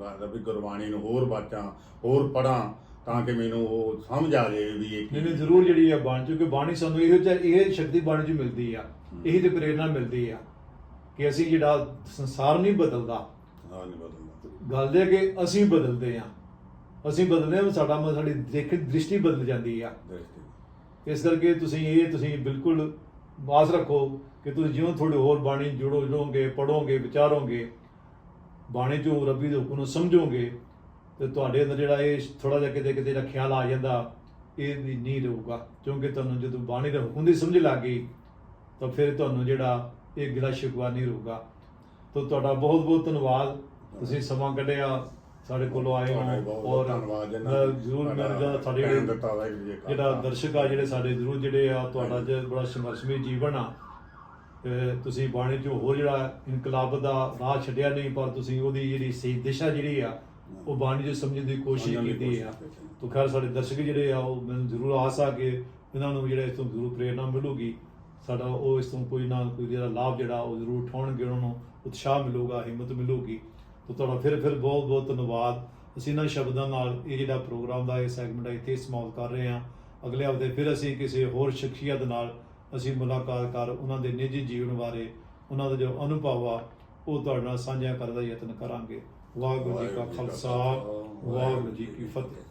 ਦੱਸਦਾ ਵੀ ਗੁਰਬਾਣੀ ਨੂੰ ਹੋਰ ਬਾਚਾਂ ਹੋਰ ਪੜਾਂ ਤਾਂ ਕਿ ਮੈਨੂੰ ਉਹ ਸਮਝ ਆ ਜਾਏ ਵੀ ਇਹ ਕੀ ਨਹੀਂ ਜ਼ਰੂਰ ਜਿਹੜੀ ਆ ਬਾਣੀ ਚੋਂ ਕਿ ਬਾਣੀ ਸਾਨੂੰ ਇਹੋ ਜਿਹਾ ਇਹ ਸ਼ਕਤੀ ਬਾਣੀ ਚ ਮਿਲਦੀ ਆ ਇਹੀ ਤੇ ਪ੍ਰੇਰਣਾ ਮਿਲਦੀ ਆ ਕਿ ਅਸੀਂ ਜਿਹੜਾ ਸੰਸਾਰ ਨਹੀਂ ਬਦਲਦਾ। ਹਾਂ ਨਹੀਂ ਬਦਲਦਾ। ਗੱਲ ਇਹ ਕਿ ਅਸੀਂ ਬਦਲਦੇ ਆ। ਅਸੀਂ ਬਦਲਦੇ ਆ ਸਾਡਾ ਮ- ਸਾਡੀ ਦੇਖ ਦ੍ਰਿਸ਼ਟੀ ਬਦਲ ਜਾਂਦੀ ਆ। ਦ੍ਰਿਸ਼ਟੀ ਇਸ ਕਰਕੇ ਤੁਸੀਂ ਇਹ ਤੁਸੀਂ ਬਿਲਕੁਲ ਬਾਸ ਰੱਖੋ ਕਿ ਤੁਸੀਂ ਜਿਉਂ ਥੋੜੇ ਹੋਰ ਬਾਣੀ ਜੁੜੋ ਜੁੜੋਗੇ ਪੜੋਗੇ ਵਿਚਾਰੋਗੇ, ਬਾਣੀ ਚੋਂ ਰੱਬੀ ਦੇ ਹੁਕਮ ਨੂੰ ਸਮਝੋਗੇ, ਤੇ ਤੁਹਾਡੇ ਅੰਦਰ ਜਿਹੜਾ ਇਹ ਥੋੜਾ ਜਿਹਾ ਕਿਤੇ ਕਿਤੇ ਦਾ ਖਿਆਲ ਆ ਜਾਂਦਾ, ਇਹ ਵੀ ਨਹੀਂ ਰਹੂਗਾ। ਕਿਉਂਕਿ ਤੁਹਾਨੂੰ ਜਦੋਂ ਬਾਣੀ ਦਾ ਹੁਕਮ ਦੀ ਸਮਝ ਲੱਗ ਗਈ, ਤਾਂ ਫਿਰ ਤੁਹਾਨੂੰ ਜਿਹੜਾ ਇਹ ਗਿਲਾ ਸ਼ਿਕਵਾ ਨਹੀਂ ਰਹੂਗਾ। ਤਾਂ ਤੁਹਾਡਾ ਬਹੁਤ ਬਹੁਤ ਧੰਨਵਾਦ। ਤੁਸੀਂ ਸਮਾਂ ਕੱਢਿਆ। ਸਾਡੇ ਕੋਲੋਂ ਆਏ ਹੋ ਔਰ ਜ਼ਰੂਰ ਮੈਂ ਜਿਹੜਾ ਸਾਡੇ ਜਿਹੜੇ ਜੀ ਜਿਹੜਾ। ਦਰਸ਼ਕ ਆ ਜਿਹੜੇ ਸਾਡੇ ਜ਼ਰੂਰ ਜਿਹੜੇ ਆ ਤੁਹਾਡਾ ਜੇ ਬੜਾ ਸੰਘਰਸ਼ਮਈ ਜੀਵਨ ਆ ਤੁਸੀਂ ਬਾਣੀ ਚੋਂ ਹੋਰ ਜਿਹੜਾ ਇਨਕਲਾਬ ਦਾ ਰਾਹ ਛੱਡਿਆ ਨਹੀਂ ਪਰ ਤੁਸੀਂ ਉਹਦੀ ਜਿਹੜੀ ਸਹੀ ਦਿਸ਼ਾ ਜਿਹੜੀ ਆ ਉਹ ਬਾਣੀ ਚ ਸਮਝਣ ਦੀ ਕੋਸ਼ਿਸ਼ ਕੀਤੀ ਆ। ਤਾਂ ਖੈਰ ਸਾਡੇ ਦਰਸ਼ਕ ਜਿਹੜੇ ਆ ਉਹ ਮੈਨੂੰ ਜ਼ਰੂਰ ਆਸ ਆ ਕਿ ਇਹਨਾਂ ਨੂੰ ਜਿਹੜਾ ਇਸ ਤੋਂ ਜ਼ਰੂਰ ਪ੍ਰੇਰਣਾ ਮਿਲੂਗੀ ਸਾਡਾ ਉਹ ਇਸ ਤੋਂ ਕੋਈ ਨਾ ਕੋਈ ਜਿਹੜਾ ਲਾਭ ਜਿਹੜਾ ਉਹ ਜ਼ਰੂਰ ਉਠਾਉਣਗੇ ਉਹਨਾਂ ਨੂੰ ਉਤਸ਼ਾਹ ਮਿਲੂਗਾ ਹਿੰਮਤ ਮਿਲੂਗੀ ਤੋਂ ਤੁਹਾਡਾ ਫਿਰ ਫਿਰ ਬਹੁਤ ਬਹੁਤ ਧੰਨਵਾਦ। ਅਸੀਂ ਇਹਨਾਂ ਸ਼ਬਦਾਂ ਨਾਲ ਇਹ ਜਿਹੜਾ ਪ੍ਰੋਗਰਾਮ ਦਾ ਇਹ ਸੈਗਮੈਂਟ ਹੈ ਇੱਥੇ ਸਮਾਪਤ ਕਰ ਰਹੇ ਹਾਂ। ਅਗਲੇ ਹਫ਼ਤੇ ਫਿਰ ਅਸੀਂ ਕਿਸੇ ਹੋਰ ਸ਼ਖਸੀਅਤ ਨਾਲ ਅਸੀਂ ਮੁਲਾਕਾਤ ਕਰ ਉਹਨਾਂ ਦੇ ਨਿੱਜੀ ਜੀਵਨ ਬਾਰੇ ਉਹਨਾਂ ਦਾ ਜੋ ਅਨੁਭਵ ਆ ਉਹ ਤੁਹਾਡੇ ਨਾਲ ਸਾਂਝਾ ਕਰਨ ਦਾ ਯਤਨ ਕਰਾਂਗੇ। ਵਾਹਿਗੁਰੂ ਜੀ ਕਾ ਖਾਲਸਾ ਵਾਹਿਗੁਰੂ ਜੀ ਕੀ ਫਤਿਹ।